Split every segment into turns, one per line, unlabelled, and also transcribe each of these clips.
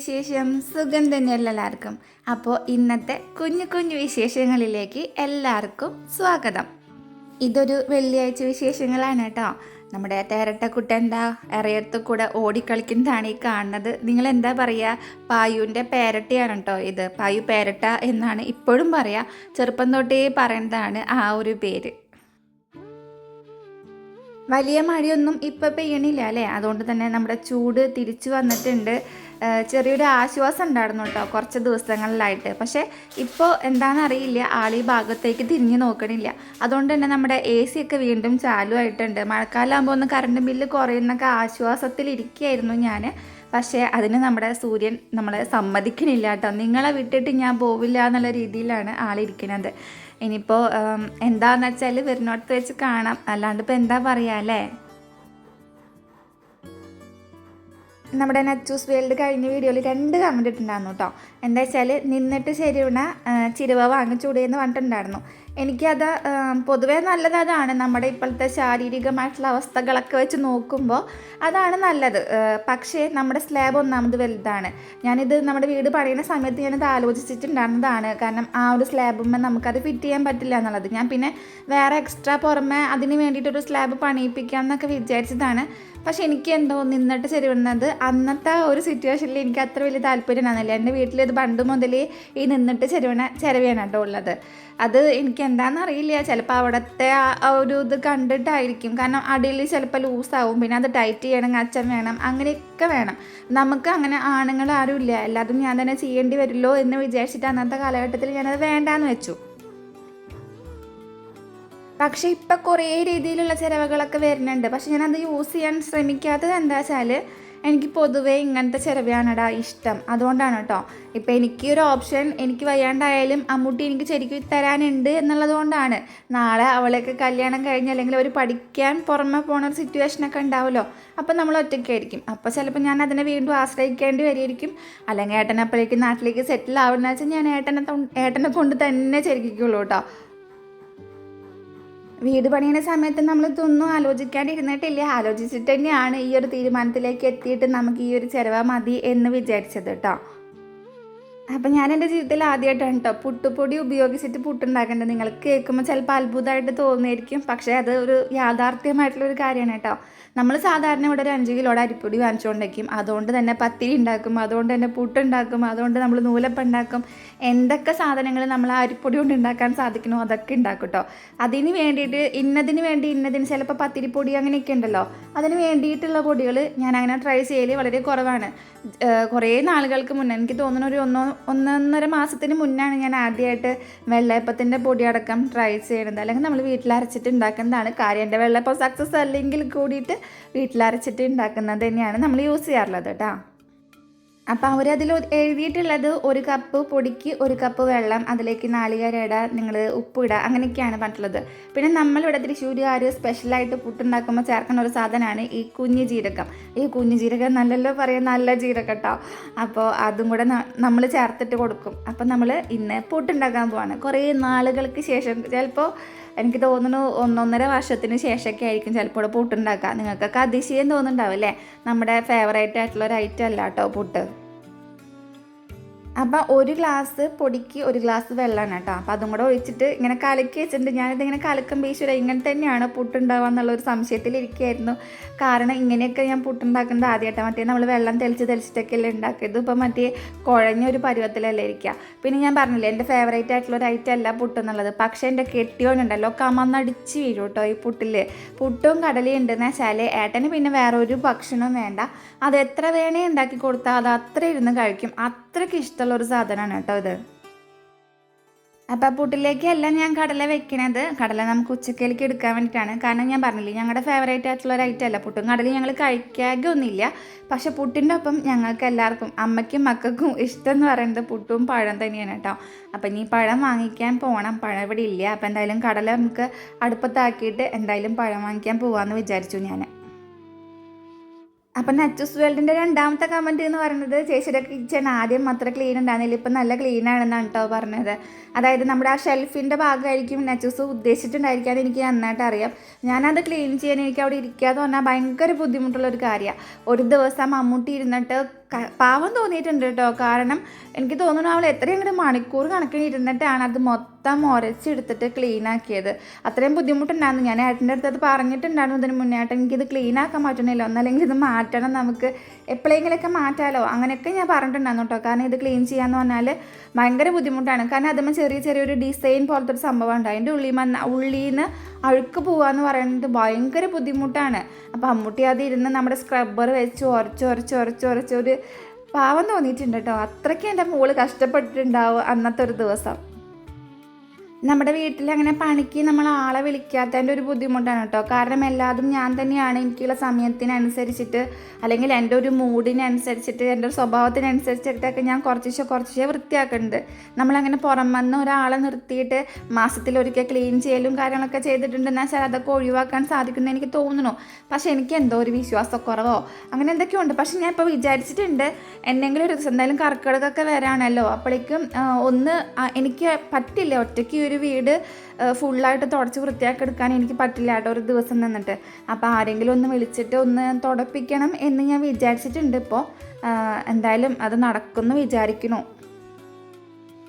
വിശേഷം സുഖം തന്നെയല്ല എല്ലാവർക്കും. അപ്പോൾ ഇന്നത്തെ കുഞ്ഞു കുഞ്ഞു വിശേഷങ്ങളിലേക്ക് എല്ലാവർക്കും സ്വാഗതം. ഇതൊരു വെള്ളിയാഴ്ച വിശേഷങ്ങളാണ് കേട്ടോ. നമ്മുടെ തേരട്ടക്കുട്ട എന്താ ഇറയത്ത് കൂടെ ഓടിക്കളിക്കുന്നതാണ് ഈ കാണുന്നത്. നിങ്ങൾ എന്താ പറയുക പായുവിന്റെ പേരട്ടിയാണ് കേട്ടോ ഇത്. പായു പേരട്ട എന്നാണ് ഇപ്പോഴും പറയുക ചെറുപ്പം തൊട്ടേ പറയുന്നതാണ് ആ ഒരു പേര്. വലിയ മഴയൊന്നും ഇപ്പം പെയ്യണില്ല അല്ലേ? അതുകൊണ്ട് തന്നെ നമ്മുടെ ചൂട് തിരിച്ചു വന്നിട്ടുണ്ട്. ചെറിയൊരു ആശ്വാസം ഉണ്ടായിരുന്നു കേട്ടോ കുറച്ച് ദിവസങ്ങളിലായിട്ട്. പക്ഷേ ഇപ്പോൾ എന്താണെന്നറിയില്ല. ആൾ ഈ ഭാഗത്തേക്ക് തിരിഞ്ഞു നോക്കണില്ല. അതുകൊണ്ട് തന്നെ നമ്മുടെ എ സി ഒക്കെ വീണ്ടും ചാലു ആയിട്ടുണ്ട് മഴക്കാലമാകുമ്പോൾ ഒന്ന് കറണ്ട് ബില്ല് കുറയുന്നൊക്കെ ആശ്വാസത്തിലിരിക്കുകയായിരുന്നു ഞാൻ പക്ഷേ അതിന് നമ്മുടെ സൂര്യൻ നമ്മളെ സമ്മതിക്കണില്ല കേട്ടോ. നിങ്ങളെ വിട്ടിട്ട് ഞാൻ പോവില്ല എന്നുള്ള രീതിയിലാണ് ആളിരിക്കുന്നത് ഇനിയിപ്പോൾ എന്താണെന്ന് വെച്ചാൽ വരുന്നോടത്ത് വെച്ച് കാണാം. അല്ലാണ്ട് ഇപ്പോൾ എന്താ പറയുക അല്ലേ? നമ്മുടെ നച്ചൂസ് വേൾഡ് കഴിഞ്ഞ വീഡിയോയിൽ രണ്ട് കമന്റ് ഇട്ടുണ്ടായിരുന്നു കേട്ടോ എന്താ വെച്ചാൽ നിന്നിട്ട് ശരിയുണ ചിരുവ വാങ്ങിച്ചൂടെ എന്ന് പറഞ്ഞിട്ടുണ്ടായിരുന്നു. എനിക്കത് പൊതുവേ നല്ലത് അതാണ് നമ്മുടെ ഇപ്പോഴത്തെ ശാരീരികമായിട്ടുള്ള അവസ്ഥകളൊക്കെ വെച്ച് നോക്കുമ്പോൾ അതാണ് നല്ലത്. പക്ഷേ നമ്മുടെ സ്ലാബ് ഒന്നാമത് വലുതാണ്. ഞാനിത് നമ്മുടെ വീട് പണിയുന്ന സമയത്ത് ഞാനിത് ആലോചിച്ചിട്ടുണ്ടായിരുന്നതാണ്. കാരണം ആ ഒരു സ്ലാബുമ്മേ നമുക്കത് ഫിറ്റ് ചെയ്യാൻ പറ്റില്ല എന്നുള്ളത്. ഞാൻ പിന്നെ വേറെ എക്സ്ട്രാ പുറമെ അതിന് വേണ്ടിയിട്ടൊരു സ്ലാബ് പണിയിപ്പിക്കാം എന്നൊക്കെ വിചാരിച്ചതാണ്. പക്ഷെ എനിക്ക് എന്തോ നിന്നിട്ട് ചെരുവിടുന്നത് അന്നത്തെ ഒരു സിറ്റുവേഷനിൽ എനിക്ക് അത്ര വലിയ താല്പര്യം ഉണ്ടായിരുന്നില്ല. എന്റെ വീട്ടിൽ ഇത് പണ്ട് മുതലേ ഈ നിന്നിട്ട് ചെരുവണ ചെരവിയാണ് കേട്ടോ ഉള്ളത്. അത് എനിക്ക് എന്താണെന്ന് അറിയില്ല. ചിലപ്പോൾ അവിടുത്തെ ആ ഒരു ഇത് കണ്ടിട്ടായിരിക്കും. കാരണം അടിയിൽ ചിലപ്പോൾ ലൂസാവും. പിന്നെ അത് ടൈറ്റ് ചെയ്യണമെങ്കിൽ അച്ഛൻ വേണം അങ്ങനെയൊക്കെ വേണം. നമുക്ക് അങ്ങനെ ആണുങ്ങൾ ആരും ഇല്ല എല്ലാതും ഞാൻ തന്നെ ചെയ്യേണ്ടി വരുമല്ലോ എന്ന് വിചാരിച്ചിട്ട് അന്നത്തെ കാലഘട്ടത്തിൽ ഞാനത് വേണ്ടാന്ന് വെച്ചു. പക്ഷെ ഇപ്പം കുറേ രീതിയിലുള്ള ചിലവുകളൊക്കെ വരുന്നുണ്ട്. പക്ഷെ ഞാനത് യൂസ് ചെയ്യാൻ ശ്രമിക്കാത്തത് എന്താ വെച്ചാൽ എനിക്ക് പൊതുവേ ഇങ്ങനത്തെ ചിലവാണടാ ഇഷ്ടം. അതുകൊണ്ടാണ് കേട്ടോ ഇപ്പം എനിക്ക് ഒരു ഓപ്ഷൻ എനിക്ക് വയ്യാണ്ടായാലും അമ്മൂട്ടി എനിക്ക് ശരിക്കും തരാനുണ്ട് എന്നുള്ളത് കൊണ്ടാണ്. നാളെ അവളൊക്കെ കല്യാണം കഴിഞ്ഞ് അല്ലെങ്കിൽ അവർ പഠിക്കാൻ പുറമെ പോണ ഒരു സിറ്റുവേഷനൊക്കെ ഉണ്ടാവുമല്ലോ. അപ്പം നമ്മൾ ഒറ്റയ്ക്കായിരിക്കും അപ്പോൾ ചിലപ്പോൾ ഞാൻ അതിനെ വീണ്ടും ആശ്രയിക്കേണ്ടി വരികയായിരിക്കും അല്ലെങ്കിൽ ഏട്ടനപ്പോഴേക്കും നാട്ടിലേക്ക് സെറ്റിൽ ആവുന്ന വെച്ചാൽ ഞാൻ ഏട്ടനെ ഏട്ടനെ കൊണ്ട് തന്നെ ചെരിക്കുള്ളൂ കേട്ടോ വീട് പണിയുന്ന സമയത്ത് നമ്മൾ ഇതൊന്നും ആലോചിക്കാണ്ടിരുന്നിട്ടില്ല. ആലോചിച്ചിട്ട് തന്നെയാണ് ഈ ഒരു തീരുമാനത്തിലേക്ക് എത്തിയിട്ട് നമുക്ക് ഈ ഒരു ചിലവ് മതി എന്ന് വിചാരിച്ചത് കേട്ടോ. അപ്പം ഞാൻ എന്റെ ജീവിതത്തിൽ ആദ്യമായിട്ടാണ് കേട്ടോ പുട്ടുപൊടി ഉപയോഗിച്ചിട്ട് പുട്ടുണ്ടാക്കേണ്ടത്. നിങ്ങൾക്ക് കേൾക്കുമ്പോൾ ചിലപ്പോൾ അത്ഭുതമായിട്ട് തോന്നിയിരിക്കും പക്ഷേ അത് ഒരു യാഥാർത്ഥ്യമായിട്ടുള്ള ഒരു കാര്യമാണ് കേട്ടോ. നമ്മൾ സാധാരണ ഇവിടെ ഒരു അഞ്ച് കിലോയുടെ അരിപ്പൊടി വാങ്ങിച്ചുകൊണ്ടേക്കും അതുകൊണ്ട് തന്നെ പത്തിരി ഉണ്ടാക്കും അതുകൊണ്ട് തന്നെ പുട്ടുണ്ടാക്കും അതുകൊണ്ട് നമ്മൾ നൂലപ്പ ഉണ്ടാക്കും. എന്തൊക്കെ സാധനങ്ങൾ നമ്മൾ ആ അരിപ്പൊടി കൊണ്ട് ഉണ്ടാക്കാൻ സാധിക്കണോ അതൊക്കെ ഉണ്ടാക്കും കേട്ടോ അതിന് വേണ്ടിയിട്ട് ഇന്നതിന് വേണ്ടി ഇന്നതിന് ചിലപ്പോൾ പത്തിരിപ്പൊടി അങ്ങനെയൊക്കെ ഉണ്ടല്ലോ. അതിന് വേണ്ടിയിട്ടുള്ള പൊടികൾ ഞാൻ അങ്ങനെ ട്രൈ ചെയ്യൽ വളരെ കുറവാണ്. കുറേ നാളുകൾക്ക് മുന്നേ എനിക്ക് തോന്നുന്ന ഒരു ഒന്നോ ഒന്നൊന്നര മാസത്തിന് മുന്നാണ് ഞാൻ ആദ്യമായിട്ട് വെള്ളയപ്പത്തിന്റെ പൊടി അടക്കം ട്രൈ ചെയ്യണത്. അല്ലെങ്കിൽ നമ്മൾ വീട്ടിൽ അരച്ചിട്ട് ഉണ്ടാക്കുന്നതാണ് കാര്യം. എന്റെ വെള്ളയപ്പം സക്സസ് അല്ലെങ്കിൽ കൂടിയിട്ട് വീട്ടിൽ അരച്ചിട്ട് ഉണ്ടാക്കുന്നത് തന്നെയാണ് നമ്മൾ യൂസ് ചെയ്യാറുള്ളത് കേട്ടോ. അപ്പോൾ അവരതിൽ എഴുതിയിട്ടുള്ളത് ഒരു കപ്പ് പൊടിക്ക് ഒരു കപ്പ് വെള്ളം അതിലേക്ക് നാളികേര ഇടുക നിങ്ങൾ ഉപ്പ് ഇടുക അങ്ങനെയൊക്കെയാണ് പറഞ്ഞിട്ടുള്ളത്. പിന്നെ നമ്മളിവിടെ തൃശ്ശൂരുകാർ സ്പെഷ്യലായിട്ട് പുട്ടുണ്ടാക്കുമ്പോൾ ചേർക്കുന്ന ഒരു സാധനമാണ് ഈ കുഞ്ഞു ജീരകം. ഈ കുഞ്ഞു ജീരകം നല്ലല്ലോ പറയാം നല്ല ജീരകം കേട്ടോ. അപ്പോൾ അതും കൂടെ നമ്മൾ ചേർത്തിട്ട് കൊടുക്കും. അപ്പോൾ നമ്മൾ ഇന്ന് പുട്ടുണ്ടാക്കാൻ പോവാണ്. കുറേ നാളുകൾക്ക് ശേഷം ചിലപ്പോൾ എനിക്ക് തോന്നുന്നു ഒന്നൊന്നര വർഷത്തിന് ശേഷമൊക്കെ ആയിരിക്കും ചിലപ്പോൾ പുട്ടുണ്ടാക്കുക. നിങ്ങൾക്കൊക്കെ അതിശയം തോന്നുന്നുണ്ടാവും അല്ലേ? നമ്മുടെ ഫേവറേറ്റ് ആയിട്ടുള്ള ഒരു ഐറ്റം അല്ല കേട്ടോ പുട്ട്. അപ്പം ഒരു ഗ്ലാസ് പൊടിക്ക് ഒരു ഗ്ലാസ് വെള്ളമാണ് കേട്ടോ. അപ്പം അതും കൂടെ ഒഴിച്ചിട്ട് ഇങ്ങനെ കലക്കി വെച്ചിട്ടുണ്ട്. ഞാനിത് ഇങ്ങനെ കലക്കം ഈശ്വര ഇങ്ങനെ തന്നെയാണ് പുട്ടുണ്ടാവുക എന്നുള്ളൊരു സംശയത്തിലിരിക്കുകയായിരുന്നു കാരണം ഇങ്ങനെയൊക്കെ ഞാൻ പുട്ടുണ്ടാക്കുന്നത് ആദ്യമായിട്ടാണ് മറ്റേ നമ്മൾ വെള്ളം തെളിച്ച് തെളിച്ചിട്ടൊക്കെ അല്ലേ ഉണ്ടാക്കിയത്. ഇപ്പം മറ്റേ കുഴഞ്ഞ ഒരു പരുവത്തിലല്ലേ ഇരിക്കുക. പിന്നെ ഞാൻ പറഞ്ഞില്ലേ എന്റെ ഫേവറേറ്റ് ആയിട്ടുള്ള ഒരു ഐറ്റം അല്ല പുട്ട് എന്നുള്ളത്. പക്ഷേ എന്റെ കെട്ടിയോനുണ്ടല്ലോ കമന്നടിച്ച് വീഴും കേട്ടോ ഈ പുട്ടിൽ പുട്ടും കടലയും ഉണ്ടെന്ന് വെച്ചാൽ ഏട്ടന് പിന്നെ വേറെ ഒരു ഭക്ഷണവും വേണ്ട. അത് എത്ര വേണേ ഉണ്ടാക്കി കൊടുത്താൽ അത് അത്ര ഇരുന്ന് കഴിക്കും. അത്രയ്ക്ക് ഇഷ്ടമുള്ള ഒരു സാധനമാണ് കേട്ടോ ഇത്. അപ്പം പുട്ടിലേക്കല്ല ഞാൻ കടല വെക്കണത്. കടല നമുക്ക് ഉച്ചക്കലേക്ക് എടുക്കാൻ വേണ്ടിയിട്ടാണ്. കാരണം ഞാൻ പറഞ്ഞില്ലേ ഞങ്ങളുടെ ഫേവറേറ്റ് ആയിട്ടുള്ള ഒരു ഐറ്റം അല്ല പുട്ടും കടലയും ഞങ്ങൾ കഴിക്കാകൊന്നുമില്ല. പക്ഷേ പുട്ടിന്റെ ഒപ്പം ഞങ്ങൾക്ക് എല്ലാവർക്കും അമ്മയ്ക്കും മക്കൾക്കും ഇഷ്ടം എന്ന് പറയുന്നത് പുട്ടും പഴം തന്നെയാണ് കേട്ടോ. അപ്പം ഇനി പഴം വാങ്ങിക്കാൻ പോകണം പഴം ഇവിടെ ഇല്ല. അപ്പം എന്തായാലും കടല നമുക്ക് അടുപ്പത്താക്കിയിട്ട് എന്തായാലും പഴം വാങ്ങിക്കാൻ പോകാമെന്ന് വിചാരിച്ചു ഞാൻ അപ്പം നച്ചൂസ് വേൾഡിന്റെ രണ്ടാമത്തെ കമന്റ് എന്ന് പറയുന്നത് ചേച്ചിയുടെ കിച്ചൺ ആദ്യം അത്ര ക്ലീൻ ഉണ്ടായിരുന്നില്ല ഇപ്പം നല്ല ക്ലീൻ ആണെന്നാണ് കേട്ടോ പറഞ്ഞത്. അതായത് നമ്മുടെ ആ ഷെൽഫിന്റെ ഭാഗമായിരിക്കും നച്ചൂസ് ഉദ്ദേശിച്ചിട്ടുണ്ടായിരിക്കാൻ എനിക്ക് നന്നായിട്ട് അറിയാം. ഞാനത് ക്ലീൻ ചെയ്യാൻ എനിക്ക് അവിടെ ഇരിക്കാതെ പറഞ്ഞാൽ ഭയങ്കര ബുദ്ധിമുട്ടുള്ള ഒരു കാര്യമാണ് ഒരു ദിവസം മമ്മൂട്ടി ഇരുന്നിട്ട് പാവം തോന്നിയിട്ടുണ്ട് കേട്ടോ കാരണം എനിക്ക് തോന്നുന്നു അവൾ എത്രയും കൂടെ മണിക്കൂർ കണക്കിന് ഇരുന്നിട്ടാണ് അത് മൊത്തം ഉരച്ചെടുത്തിട്ട് ക്ലീൻ ആക്കിയത്. അത്രയും ബുദ്ധിമുട്ടുണ്ടായിരുന്നു. ഞാൻ ഏട്ടന്റെ അടുത്ത് അത് പറഞ്ഞിട്ടുണ്ടായിരുന്നു. ഇതിന് മുന്നേ ഏട്ടൻ എനിക്കിത് ക്ലീൻ ആക്കാൻ പറ്റണില്ല. ഒന്നല്ലെങ്കിൽ ഇത് മാറ്റണം. നമുക്ക് എപ്പോഴെങ്കിലൊക്കെ മാറ്റാലോ. അങ്ങനെയൊക്കെ ഞാൻ പറഞ്ഞിട്ടുണ്ടായിരുന്നു കേട്ടോ കാരണം ഇത് ക്ലീൻ ചെയ്യാന്ന് പറഞ്ഞാൽ ഭയങ്കര ബുദ്ധിമുട്ടാണ്. കാരണം അതുമ്പോൾ ചെറിയ ചെറിയൊരു ഡിസൈൻ പോലത്തെ ഒരു സംഭവം ഉണ്ട്. അതിന്റെ ഉള്ളിൽ ഉള്ളിൽ നിന്ന് അഴുക്ക് പോവാന്ന് പറയുന്നത് ഭയങ്കര ബുദ്ധിമുട്ടാണ്. അപ്പോൾ അമ്മൂട്ടി അത് ഇരുന്ന് നമ്മുടെ സ്ക്രബ്ബർ വെച്ച് ഉരച്ച് ഉരച്ച് ഉരച്ച് ഉരച്ച് ഒരു പാവം തോന്നിയിട്ടുണ്ട് കേട്ടോ. അത്രയ്ക്ക് എന്റെ മോൾ കഷ്ടപ്പെട്ടിട്ടുണ്ടാവും അന്നത്തെ ഒരു ദിവസം. നമ്മുടെ വീട്ടിൽ അങ്ങനെ പണിക്ക് നമ്മൾ ആളെ വിളിക്കാത്തതിന്റെ ഒരു ബുദ്ധിമുട്ടാണ് കേട്ടോ. കാരണം എല്ലാതും ഞാൻ തന്നെയാണ്. എനിക്കുള്ള സമയത്തിനനുസരിച്ചിട്ട് അല്ലെങ്കിൽ എന്റെ ഒരു മൂഡിനനുസരിച്ചിട്ട് എന്റെ ഒരു സ്വഭാവത്തിനനുസരിച്ചിട്ടൊക്കെ ഞാൻ കുറച്ചേ കുറച്ചേ വൃത്തിയാക്കുന്നുണ്ട് നമ്മളങ്ങനെ പുറം വന്ന് ഒരാളെ നിർത്തിയിട്ട് മാസത്തിലൊരിക്കൽ ക്ലീൻ ചെയ്യലും കാര്യങ്ങളൊക്കെ ചെയ്തിട്ടുണ്ടെന്ന് വെച്ചാൽ അതൊക്കെ ഒഴിവാക്കാൻ സാധിക്കുമെന്ന് എനിക്ക് തോന്നുന്നു. പക്ഷേ എനിക്ക് എന്തോ ഒരു വിശ്വാസക്കുറവോ അങ്ങനെ എന്തൊക്കെയോ ഉണ്ട് പക്ഷെ ഞാൻ ഇപ്പോൾ വിചാരിച്ചിട്ടുണ്ട് എന്തെങ്കിലും ഒരു ദിവസം എന്തായാലും കർക്കിടകമൊക്കെ വരാണല്ലോ. അപ്പോഴേക്കും ഒന്ന് എനിക്ക് പറ്റില്ല ഒറ്റയ്ക്ക് ഒരു വീട് ഫുള്ളായിട്ട് തുടച്ച് വൃത്തിയാക്കി എടുക്കാൻ എനിക്ക് പറ്റില്ല കേട്ടോ ഒരു ദിവസം നിന്നിട്ട്. അപ്പോൾ ആരെങ്കിലും ഒന്ന് വിളിച്ചിട്ട് ഒന്ന് തുടപ്പിക്കണം എന്ന് ഞാൻ വിചാരിച്ചിട്ടുണ്ട് ഇപ്പോൾ എന്തായാലും അത് നടക്കുമെന്ന് വിചാരിക്കുന്നു.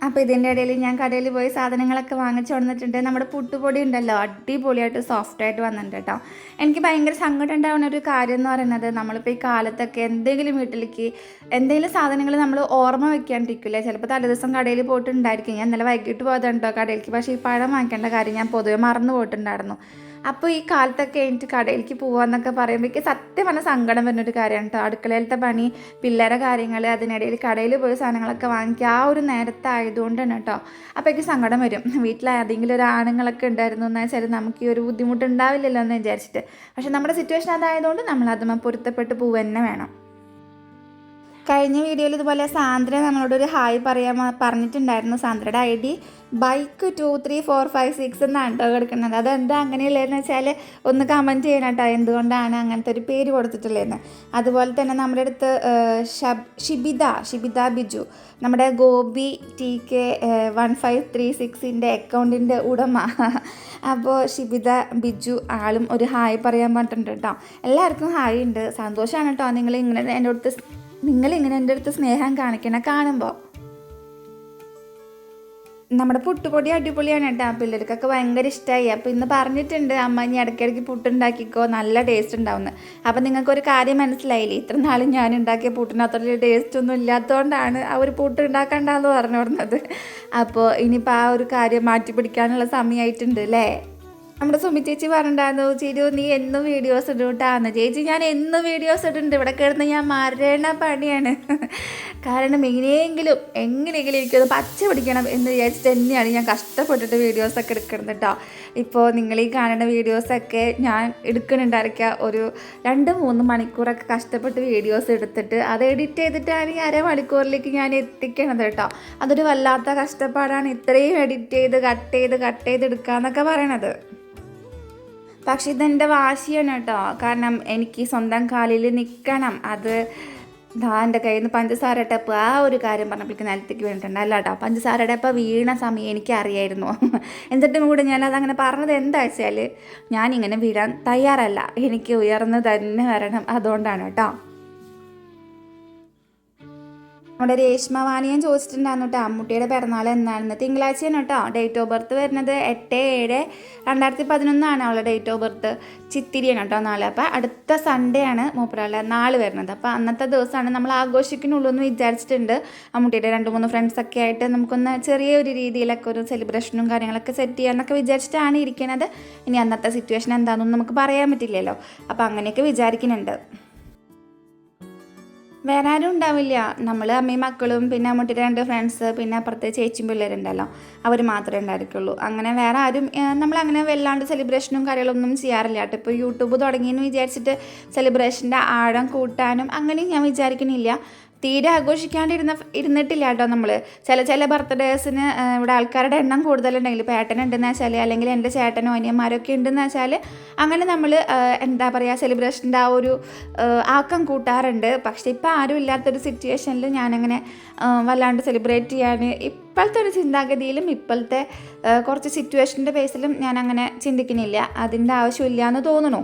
അപ്പോൾ ഇതിന്റെ ഇടയിൽ ഞാൻ കടയിൽ പോയി സാധനങ്ങളൊക്കെ വാങ്ങിച്ചു വന്നിട്ടുണ്ട് നമ്മുടെ പുട്ടുപൊടി ഉണ്ടല്ലോ അടിപൊളിയായിട്ട് സോഫ്റ്റ് ആയിട്ട് വന്നിട്ടുണ്ട് കേട്ടോ. എനിക്ക് ഭയങ്കര സങ്കടം ഉണ്ടാവുന്ന ഒരു കാര്യം എന്ന് പറയുന്നത് നമ്മളിപ്പോൾ ഈ കാലത്തൊക്കെ എന്തെങ്കിലും വീട്ടിലേക്ക് എന്തെങ്കിലും സാധനങ്ങൾ നമ്മൾ ഓർമ്മ വെക്കാണ്ടിരിക്കില്ലേ? ചിലപ്പോൾ തലേദിവസം കടയിൽ പോയിട്ടുണ്ടായിരിക്കും. ഞാൻ ഇന്നലെ വൈകിട്ട് പോകാതെ ഉണ്ടോ കടയിലേക്ക്? പക്ഷേ ഈ പഴം വാങ്ങിക്കേണ്ട കാര്യം ഞാൻ പൊതുവെ മറന്നു പോയിട്ടുണ്ടായിരുന്നു. അപ്പോൾ ഈ കാലത്തൊക്കെ എനിക്ക് കടയിലേക്ക് പോകാമെന്നൊക്കെ പറയുമ്പോൾ എനിക്ക് സത്യം പറഞ്ഞ സങ്കടം വരുന്നൊരു കാര്യമാണ് കേട്ടോ അടുക്കളയിലത്തെ പണി പിള്ളേരെ കാര്യങ്ങൾ അതിനിടയിൽ കടയിൽ പോയി സാധനങ്ങളൊക്കെ വാങ്ങിക്കുക ആ ഒരു നേരത്തെ ആയതുകൊണ്ടാണ് കേട്ടോ അപ്പോൾ എനിക്ക് സങ്കടം വരും. വീട്ടിൽ ഏതെങ്കിലും ഒരു ആണുങ്ങളൊക്കെ ഉണ്ടായിരുന്നു എന്ന് വെച്ചാൽ നമുക്ക് ഈ ഒരു ബുദ്ധിമുട്ടുണ്ടാവില്ലല്ലോ എന്ന് വിചാരിച്ചിട്ട്. പക്ഷെ നമ്മുടെ സിറ്റുവേഷൻ അതായതുകൊണ്ട് നമ്മൾ അതുമായി പൊരുത്തപ്പെട്ട് പോവുക തന്നെ വേണം. കഴിഞ്ഞ വീഡിയോയിൽ ഇതുപോലെ സാന്ദ്ര നമ്മളോട് ഒരു ഹായ് പറയാൻ പറഞ്ഞിട്ടുണ്ടായിരുന്നു. സാന്ദ്രയുടെ I D bike two three four five six എന്നാണ് കേട്ടോ കിടക്കുന്നത്. അതെന്താ അങ്ങനെയുള്ളതെന്ന് വെച്ചാൽ ഒന്ന് കമന്റ് ചെയ്യണം കേട്ടോ. എന്തുകൊണ്ടാണ് അങ്ങനത്തെ ഒരു പേര് കൊടുത്തിട്ടുള്ളതെന്ന്. അതുപോലെ തന്നെ നമ്മുടെ അടുത്ത് ഷിബിത ഷിബിത ബിജു നമ്മുടെ Gopi T K one five three സിക്സിന്റെ അക്കൗണ്ടിന്റെ ഉടമ. അപ്പോൾ ഷിബിത ബിജു ആളും ഒരു ഹായ് പറയാൻ പറഞ്ഞിട്ടുണ്ട് കേട്ടോ. എല്ലാവർക്കും ഹായ് ഉണ്ട്. സന്തോഷമാണ് കേട്ടോ. നിങ്ങൾ ഇങ്ങനെ എന്റെ അടുത്ത് നിങ്ങളിങ്ങനെ എന്റെ അടുത്ത് സ്നേഹം കാണിക്കണ കാണുമ്പോൾ നമ്മുടെ പുട്ടുപൊടി അടിപൊളിയാണ് കേട്ടോ. പിള്ളേർക്കൊക്കെ ഭയങ്കര ഇഷ്ടമായി അപ്പോൾ ഇന്ന് പറഞ്ഞിട്ടുണ്ട് അമ്മ ഇനി ഇടയ്ക്കിടയ്ക്ക് പുട്ടുണ്ടാക്കിക്കോ. നല്ല ടേസ്റ്റ് ഉണ്ടാവുന്നത് അപ്പോൾ നിങ്ങൾക്കൊരു കാര്യം മനസ്സിലായില്ലേ? ഇത്ര നാളും ഞാൻ ഉണ്ടാക്കിയ പുട്ടിനകത്തുള്ള ടേസ്റ്റ് ഒന്നും ഇല്ലാത്തതുകൊണ്ടാണ് ആ ഒരു പുട്ട് ഉണ്ടാക്കണ്ടെന്ന് പറഞ്ഞു വന്നത് അപ്പോൾ ഇനിയിപ്പോൾ ആ ഒരു കാര്യം മാറ്റി പിടിക്കാനുള്ള സമയമായിട്ടുണ്ട് അല്ലേ? നമ്മുടെ സുമി ചേച്ചി പറഞ്ഞിട്ടുണ്ടായിരുന്നു ചിരു നീ എന്നും വീഡിയോസ് ഇടൂട്ടാന്ന്. ചേച്ചി ഞാൻ എന്നും വീഡിയോസ് ഇടുന്നുണ്ട്. ഇവിടെ കിടന്ന് ഞാൻ മരണ പണിയാണ്. കാരണം എങ്ങനെയെങ്കിലും എങ്ങനെയെങ്കിലും എനിക്കത് പച്ച പിടിക്കണം എന്ന് വിചാരിച്ചിട്ട് തന്നെയാണ് ഞാൻ കഷ്ടപ്പെട്ടിട്ട് വീഡിയോസൊക്കെ എടുക്കുന്നത് കേട്ടോ ഇപ്പോൾ നിങ്ങൾ ഈ കാണുന്ന വീഡിയോസൊക്കെ ഞാൻ എടുക്കുന്നുണ്ടായിരിക്കുക ഒരു രണ്ട് മൂന്ന് മണിക്കൂറൊക്കെ കഷ്ടപ്പെട്ട് വീഡിയോസ് എടുത്തിട്ട് അത് എഡിറ്റ് ചെയ്തിട്ടാണ് ഈ അരമണിക്കൂറിലേക്ക് ഞാൻ എത്തിക്കണത് കേട്ടോ അതൊരു വല്ലാത്ത കഷ്ടപ്പാടാണ്. ഇത്രയും എഡിറ്റ് ചെയ്ത് കട്ട് ചെയ്ത് കട്ട് ചെയ്ത് എടുക്കുക എന്നൊക്കെ പറയണത്. പക്ഷെ ഇതെന്റെ വാശിയാണ് കേട്ടോ. കാരണം എനിക്ക് സ്വന്തം കാലിൽ നിൽക്കണം. അത് ദാ എന്റെ കയ്യിൽ നിന്ന് പഞ്ചസാര ടപ്പ് ആ ഒരു കാര്യം പറഞ്ഞപ്പോഴേക്ക് നിലത്തേക്ക് വീണിട്ടുണ്ട്. അല്ല കേട്ടോ പഞ്ചസാര ടപ്പ് വീണ സമയം എനിക്കറിയായിരുന്നു. എന്നിട്ടും കൂടെ ഞാൻ അതങ്ങനെ പറഞ്ഞത് എന്താ വെച്ചാൽ ഞാനിങ്ങനെ വീഴാൻ തയ്യാറല്ല. എനിക്ക് ഉയർന്നു തന്നെ വരണം. അതുകൊണ്ടാണ് കേട്ടോ. നമ്മുടെ രേഷ്മ വാണിയൻ ചോദിച്ചിട്ടുണ്ടായിരുന്നു കേട്ടോ അമ്മൂട്ടിയുടെ പിറന്നാൾ എന്നാണെന്ന്. തിങ്കളാഴ്ചയാണ് കേട്ടോ ഡേറ്റ് ഓഫ് ബർത്ത് വരുന്നത് എട്ട് ഏഴ് രണ്ടായിരത്തി പതിനൊന്നാണ് അവളുടെ ഡേറ്റ് ഓഫ് ബർത്ത് ചിത്തിരിയാണ് കേട്ടോ നാളെ. അപ്പോൾ അടുത്ത സൺഡേ ആണ് മൂപ്പരാളെ നാൾ വരുന്നത്. അപ്പോൾ അന്നത്തെ ദിവസമാണ് നമ്മൾ ആഘോഷിക്കുന്നുള്ളൂ എന്ന് വിചാരിച്ചിട്ടുണ്ട്. അമ്മൂട്ടിയുടെ രണ്ട് മൂന്ന് ഫ്രണ്ട്സൊക്കെ ആയിട്ട് നമുക്കൊന്ന് ചെറിയൊരു രീതിയിലൊക്കെ ഒരു സെലിബ്രേഷനും കാര്യങ്ങളൊക്കെ സെറ്റ് ചെയ്യാമെന്നൊക്കെ വിചാരിച്ചിട്ടാണ് ഇരിക്കുന്നത് ഇനി അന്നത്തെ സിറ്റുവേഷൻ എന്താണെന്നൊന്നും നമുക്ക് പറയാൻ പറ്റില്ലല്ലോ. അപ്പോൾ അങ്ങനെയൊക്കെ വിചാരിക്കുന്നുണ്ട്. വേറെ ആരും ഉണ്ടാവില്ല. നമ്മൾ അമ്മയും മക്കളും പിന്നെ അമ്മൂട്ടിയുടെ രണ്ട് ഫ്രണ്ട്സ് പിന്നെ അപ്പുറത്തെ ചേച്ചിയും പിള്ളേരുണ്ടല്ലോ. അവർ മാത്രമേ ഉണ്ടായിരിക്കുള്ളൂ. അങ്ങനെ വേറെ ആരും നമ്മളങ്ങനെ വല്ലാണ്ട് സെലിബ്രേഷനും കാര്യങ്ങളൊന്നും ചെയ്യാറില്ല. കേട്ടോ ഇപ്പോൾ യൂട്യൂബ് തുടങ്ങിയെന്ന് വിചാരിച്ചിട്ട് സെലിബ്രേഷന്റെ ആഴം കൂട്ടാനും അങ്ങനെയും ഞാൻ വിചാരിക്കുന്നില്ല തീരെ ആഘോഷിക്കാണ്ടിരുന്ന ഇരുന്നിട്ടില്ല കേട്ടോ നമ്മൾ ചില ചില ബർത്ത്ഡേസിന് ഇവിടെ ആൾക്കാരുടെ എണ്ണം കൂടുതലുണ്ടെങ്കിൽ ഇപ്പോൾ ഏട്ടനുണ്ടെന്ന് വെച്ചാൽ അല്ലെങ്കിൽ എന്റെ ചേട്ടനോ അനിയന്മാരൊക്കെ ഉണ്ടെന്ന് വെച്ചാൽ അങ്ങനെ നമ്മൾ എന്താ പറയുക സെലിബ്രേഷന്റെ ആ ഒരു ആക്കം കൂട്ടാറുണ്ട്. പക്ഷേ ഇപ്പോൾ ആരും ഇല്ലാത്തൊരു സിറ്റുവേഷനിൽ ഞാനങ്ങനെ വല്ലാണ്ട് സെലിബ്രേറ്റ് ചെയ്യാൻ ഇപ്പോഴത്തെ ഒരു ചിന്താഗതിയിലും ഇപ്പോഴത്തെ കുറച്ച് സിറ്റുവേഷന്റെ ബേസിലും ഞാൻ അങ്ങനെ ചിന്തിക്കുന്നില്ല. അതിന്റെ ആവശ്യമില്ല എന്ന് തോന്നുന്നു.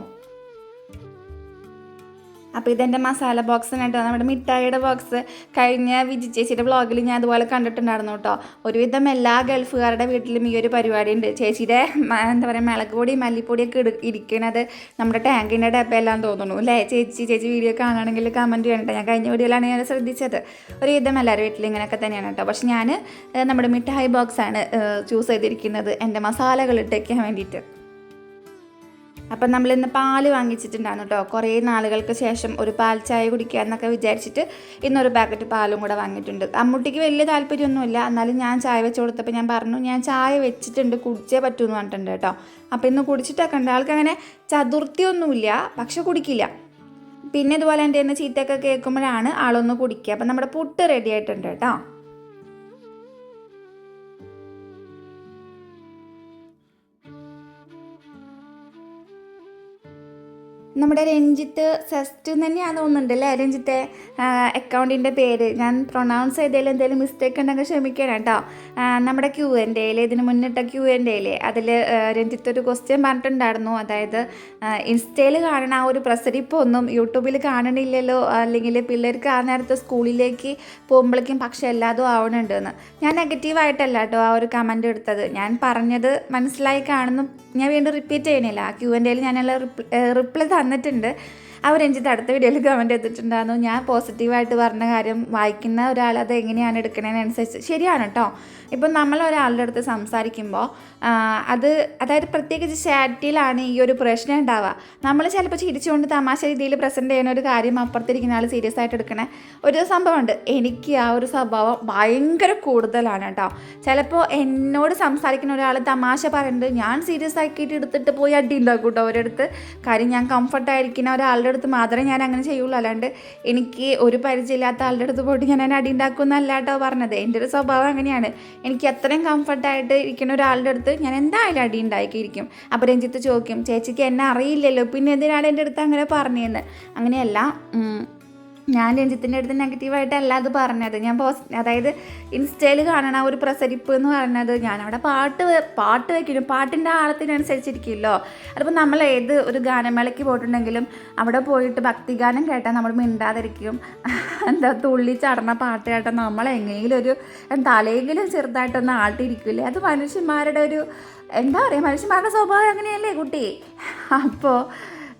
അപ്പോൾ ഇതെന്റെ മസാല ബോക്സ് കേട്ടോ നമ്മുടെ മിഠായിയുടെ ബോക്സ് കഴിഞ്ഞ വിജി ചേച്ചിയുടെ വ്ളോഗിൽ ഞാൻ അതുപോലെ കണ്ടിട്ടുണ്ടായിരുന്നു കേട്ടോ. ഒരുവിധം എല്ലാ ഗൾഫുകാരുടെ വീട്ടിലും ഈ ഒരു പരിപാടി ഉണ്ട് ചേച്ചിയുടെ എന്താ പറയുക മിളക് പൊടി മല്ലിപ്പൊടിയൊക്കെ ഇട ഇരിക്കണത് നമ്മുടെ ടാങ്കിന്റെ ഡബ്ബയെല്ലാം തോന്നുന്നു. അല്ലേ? ചേച്ചി ചേച്ചി വീഡിയോ കാണുകയാണെങ്കിൽ കമന്റ് ചെയ്യണം ഞാൻ കഴിഞ്ഞ വീഡിയോയിലാണ് ഞാൻ ശ്രദ്ധിച്ചത്. ഒരുവിധം എല്ലാവരുടെ വീട്ടിലും ഇങ്ങനെയൊക്കെ തന്നെയാണ് കേട്ടോ. പക്ഷെ ഞാൻ നമ്മുടെ മിഠായി ബോക്സാണ് ചൂസ് ചെയ്തിരിക്കുന്നത്. എന്റെ മസാലകൾ ഇട്ടേക്കാൻ വേണ്ടിയിട്ട്. അപ്പം നമ്മളിന്ന് പാൽ വാങ്ങിച്ചിട്ടുണ്ടായിരുന്നു കേട്ടോ കുറേ നാളുകൾക്ക് ശേഷം ഒരു പാൽ ചായ കുടിക്കുക എന്നൊക്കെ വിചാരിച്ചിട്ട് ഇന്നൊരു പാക്കറ്റ് പാലും കൂടെ വാങ്ങിയിട്ടുണ്ട്. അമ്മൂട്ടിക്ക് വലിയ താല്പര്യമൊന്നുമില്ല. എന്നാലും ഞാൻ ചായ വെച്ച് കൊടുത്തപ്പോൾ ഞാൻ പറഞ്ഞു ഞാൻ ചായ വെച്ചിട്ടുണ്ട് കുടിച്ചേ പറ്റൂ എന്ന് പറഞ്ഞിട്ടുണ്ട് കേട്ടോ അപ്പോൾ ഇന്ന് കുടിച്ചിട്ടൊക്കെ ഉണ്ട് ആൾക്ക് അങ്ങനെ ചതുർത്ഥിയൊന്നുമില്ല പക്ഷെ കുടിക്കില്ല. പിന്നെ ഇതുപോലെ എന്റെ ചീത്തയൊക്കെ കേൾക്കുമ്പോഴാണ് ആളൊന്ന് കുടിക്കുക. അപ്പം നമ്മുടെ പുട്ട് റെഡി ആയിട്ടുണ്ട് കേട്ടോ നമ്മുടെ രഞ്ജിത്ത് സെസ്റ്റ് തന്നെയാണ് തോന്നുന്നുണ്ട് അല്ലേ? രഞ്ജിത്തെ അക്കൗണ്ടിന്റെ പേര്. ഞാൻ പ്രൊണൗൺസ് ചെയ്തതിൽ എന്തെങ്കിലും മിസ്റ്റേക്ക് ഉണ്ടെങ്കിൽ ക്ഷമിക്കണം കേട്ടോ. നമ്മുടെ ക്യൂ എന്റെ ഇതിന് മുന്നിട്ട ക്യൂ എന്റെ അതിൽ രഞ്ജിത്ത് ഒരു ക്വസ്റ്റ്യൻ പറഞ്ഞിട്ടുണ്ടായിരുന്നു. അതായത് ഇൻസ്റ്റയിൽ കാണണ ആ ഒരു പ്രസരിപ്പൊന്നും യൂട്യൂബിൽ കാണണില്ലല്ലോ? അല്ലെങ്കിൽ പിള്ളേർക്ക് ആ നേരത്തെ സ്കൂളിലേക്ക് പോകുമ്പോഴേക്കും പക്ഷേ എല്ലാതും ആവണുണ്ടെന്ന്. ഞാൻ നെഗറ്റീവായിട്ടല്ല കേട്ടോ ആ ഒരു കമന്റ് എടുത്തത്. ഞാൻ പറഞ്ഞത് മനസ്സിലായി കാണുന്നു ഞാൻ വീണ്ടും റിപ്പീറ്റ് ചെയ്യണില്ല ആ ക്യൂ എന്റെ ഞാനുള്ള റിപ്ലൈ തന്നിട്ടുണ്ട്. അവർ രഞ്ജിത്ത് അടുത്ത വീഡിയോയിൽ കമന്റ് എത്തിയിട്ടുണ്ടായിരുന്നു ഞാൻ പോസിറ്റീവായിട്ട് പറഞ്ഞ കാര്യം വായിക്കുന്ന ഒരാൾ അത് എങ്ങനെയാണ് എടുക്കണേന്നനുസരിച്ച് ശരിയാണ് കേട്ടോ ഇപ്പം നമ്മൾ ഒരാളുടെ അടുത്ത് സംസാരിക്കുമ്പോൾ അത് അതായത് പ്രത്യേകിച്ച് ചാറ്റിലാണ് ഈ ഒരു പ്രശ്നം ഉണ്ടാവുക. നമ്മൾ ചിലപ്പോൾ ചിരിച്ചുകൊണ്ട് തമാശ രീതിയിൽ പ്രസന്റ് ചെയ്യുന്ന ഒരു കാര്യം അപ്പുറത്തിരിക്കുന്ന ആൾ സീരിയസ് ആയിട്ട് എടുക്കണ ഒരു സംഭവമുണ്ട്. എനിക്ക് ആ ഒരു സ്വഭാവം ഭയങ്കര കൂടുതലാണ് കേട്ടോ. ചിലപ്പോൾ എന്നോട് സംസാരിക്കുന്ന ഒരാൾ തമാശ പറയുന്നത് ഞാൻ സീരിയസ് ആക്കിയിട്ട് എടുത്തിട്ട് പോയി അടി ഉണ്ടാക്കും കേട്ടോ ഒരിടത്ത്. കാര്യം ഞാൻ കംഫർട്ടായിരിക്കുന്ന ഒരാളുടെ അടുത്ത് മാത്രമേ ഞാൻ അങ്ങനെ ചെയ്യുള്ളൂ. അല്ലാണ്ട് എനിക്ക് ഒരു പരിചയമില്ലാത്ത ആളുടെ അടുത്ത് പോയിട്ട് ഞാൻ അതിനെ അടി ഉണ്ടാക്കുമെന്നല്ല കേട്ടോ പറഞ്ഞത്. എന്റെ ഒരു സ്വഭാവം അങ്ങനെയാണ്. എനിക്ക് അത്രയും കംഫർട്ടായിട്ട് ഇരിക്കുന്ന ഒരാളുടെ അടുത്ത് ഞാൻ എന്തായാലും അടി ഉണ്ടാക്കിയിരിക്കും അപ്പോൾ രഞ്ജിത്ത് ചോദിക്കും ചേച്ചിക്ക് എന്നെ അറിയില്ലല്ലോ പിന്നെ എന്തിനാണ് എന്റെ അടുത്ത് അങ്ങനെ പറഞ്ഞതെന്ന് അങ്ങനെയല്ല. ഞാൻ രഞ്ജിത്തിന്റെ അടുത്ത് നെഗറ്റീവായിട്ടല്ല അത് പറഞ്ഞത്. ഞാൻ പോസ് അതായത് ഇൻസ്റ്റയിൽ കാണണ ഒരു പ്രസരിപ്പ് എന്ന് പറയുന്നത് ഞാൻ അവിടെ പാട്ട് പാട്ട് വയ്ക്കുന്നു പാട്ടിന്റെ ആളത്തിനനുസരിച്ചിരിക്കുമല്ലോ അതിപ്പോൾ നമ്മൾ ഏത് ഒരു ഗാനമേളയ്ക്ക് പോയിട്ടുണ്ടെങ്കിലും അവിടെ പോയിട്ട് ഭക്തിഗാനം കേട്ടാൽ നമ്മൾ മിണ്ടാതിരിക്കും. എന്താ തുള്ളി ചടണ പാട്ട് കേട്ടാൽ നമ്മൾ എങ്ങനെയെങ്കിലും ഒരു തലയെങ്കിലും ചെറുതായിട്ടൊന്ന് ആട്ടിരിക്കില്ലേ അത് മനുഷ്യന്മാരുടെ ഒരു എന്താ പറയുക മനുഷ്യന്മാരുടെ സ്വഭാവം അങ്ങനെയല്ലേ കുട്ടി? അപ്പോൾ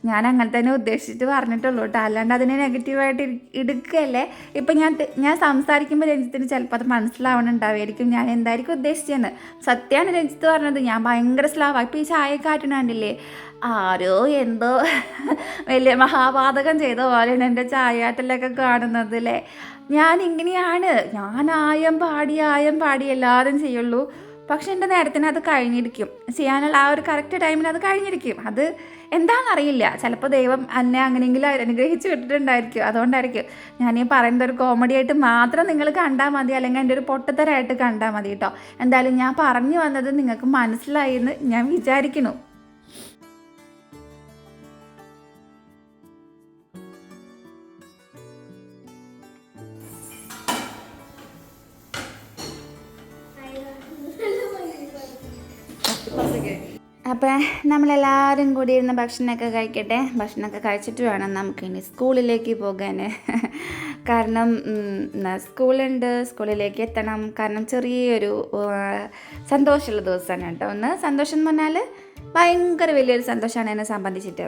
ഞാൻ അങ്ങനെ തന്നെ ഉദ്ദേശിച്ചിട്ട് പറഞ്ഞിട്ടുള്ളൂ കേട്ടോ. അല്ലാണ്ട് അതിനെ നെഗറ്റീവായിട്ട് എടുക്കുകയല്ലേ ഇപ്പം ഞാൻ ഞാൻ സംസാരിക്കുമ്പോൾ രഞ്ജിത്തിന് ചിലപ്പോൾ അത് മനസ്സിലാവണുണ്ടാവുമായിരിക്കും. ഞാൻ എന്തായിരിക്കും ഉദ്ദേശിച്ചതെന്ന് സത്യമാണ് രഞ്ജിത്ത് പറഞ്ഞത്. ഞാൻ ഭയങ്കര സ്ലാവാ ഇപ്പം ഈ കണ്ടില്ലേ? ആരോ എന്തോ വലിയ മഹാപാതകം ചെയ്ത പോലെയാണ് എന്റെ ചായയാട്ടിലൊക്കെ കാണുന്നത് അല്ലേ ഞാൻ ഇങ്ങനെയാണ്. ഞാൻ ആയം പാടി ആയം പാടി എല്ലാവരും ചെയ്യുള്ളൂ. പക്ഷെ എന്റെ നേരത്തിന് അത് കഴിഞ്ഞിരിക്കും. ചെയ്യാനുള്ള ആ ഒരു കറക്റ്റ് ടൈമിൽ അത് കഴിഞ്ഞിരിക്കും. അത് എന്താണെന്നറിയില്ല ചിലപ്പോൾ ദൈവം എന്നെ അങ്ങനെയെങ്കിലും അനുഗ്രഹിച്ച് വിട്ടിട്ടുണ്ടായിരിക്കും. അതുകൊണ്ടായിരിക്കും ഞാൻ ഈ പറയുന്നത് ഒരു കോമഡി ആയിട്ട് മാത്രം നിങ്ങൾ കണ്ടാൽ മതി. അല്ലെങ്കിൽ എന്റെ ഒരു പൊട്ടത്തരായിട്ട് കണ്ടാൽ മതി കേട്ടോ എന്തായാലും ഞാൻ പറഞ്ഞു വന്നത് നിങ്ങൾക്ക് മനസ്സിലായി എന്ന് ഞാൻ വിചാരിക്കുന്നു. അപ്പം നമ്മളെല്ലാവരും കൂടി ഇരുന്ന് ഭക്ഷണമൊക്കെ കഴിക്കട്ടെ? ഭക്ഷണമൊക്കെ കഴിച്ചിട്ട് വേണം നമുക്ക് ഇനി സ്കൂളിലേക്ക് പോകാൻ കാരണം സ്കൂളുണ്ട്. സ്കൂളിലേക്ക് എത്തണം. കാരണം ചെറിയൊരു സന്തോഷമുള്ള ദിവസമാണ് കേട്ടോ. ഒന്ന് സന്തോഷം എന്ന് പറഞ്ഞാൽ ഭയങ്കര വലിയൊരു സന്തോഷമാണ് എന്നെ സംബന്ധിച്ചിട്ട്.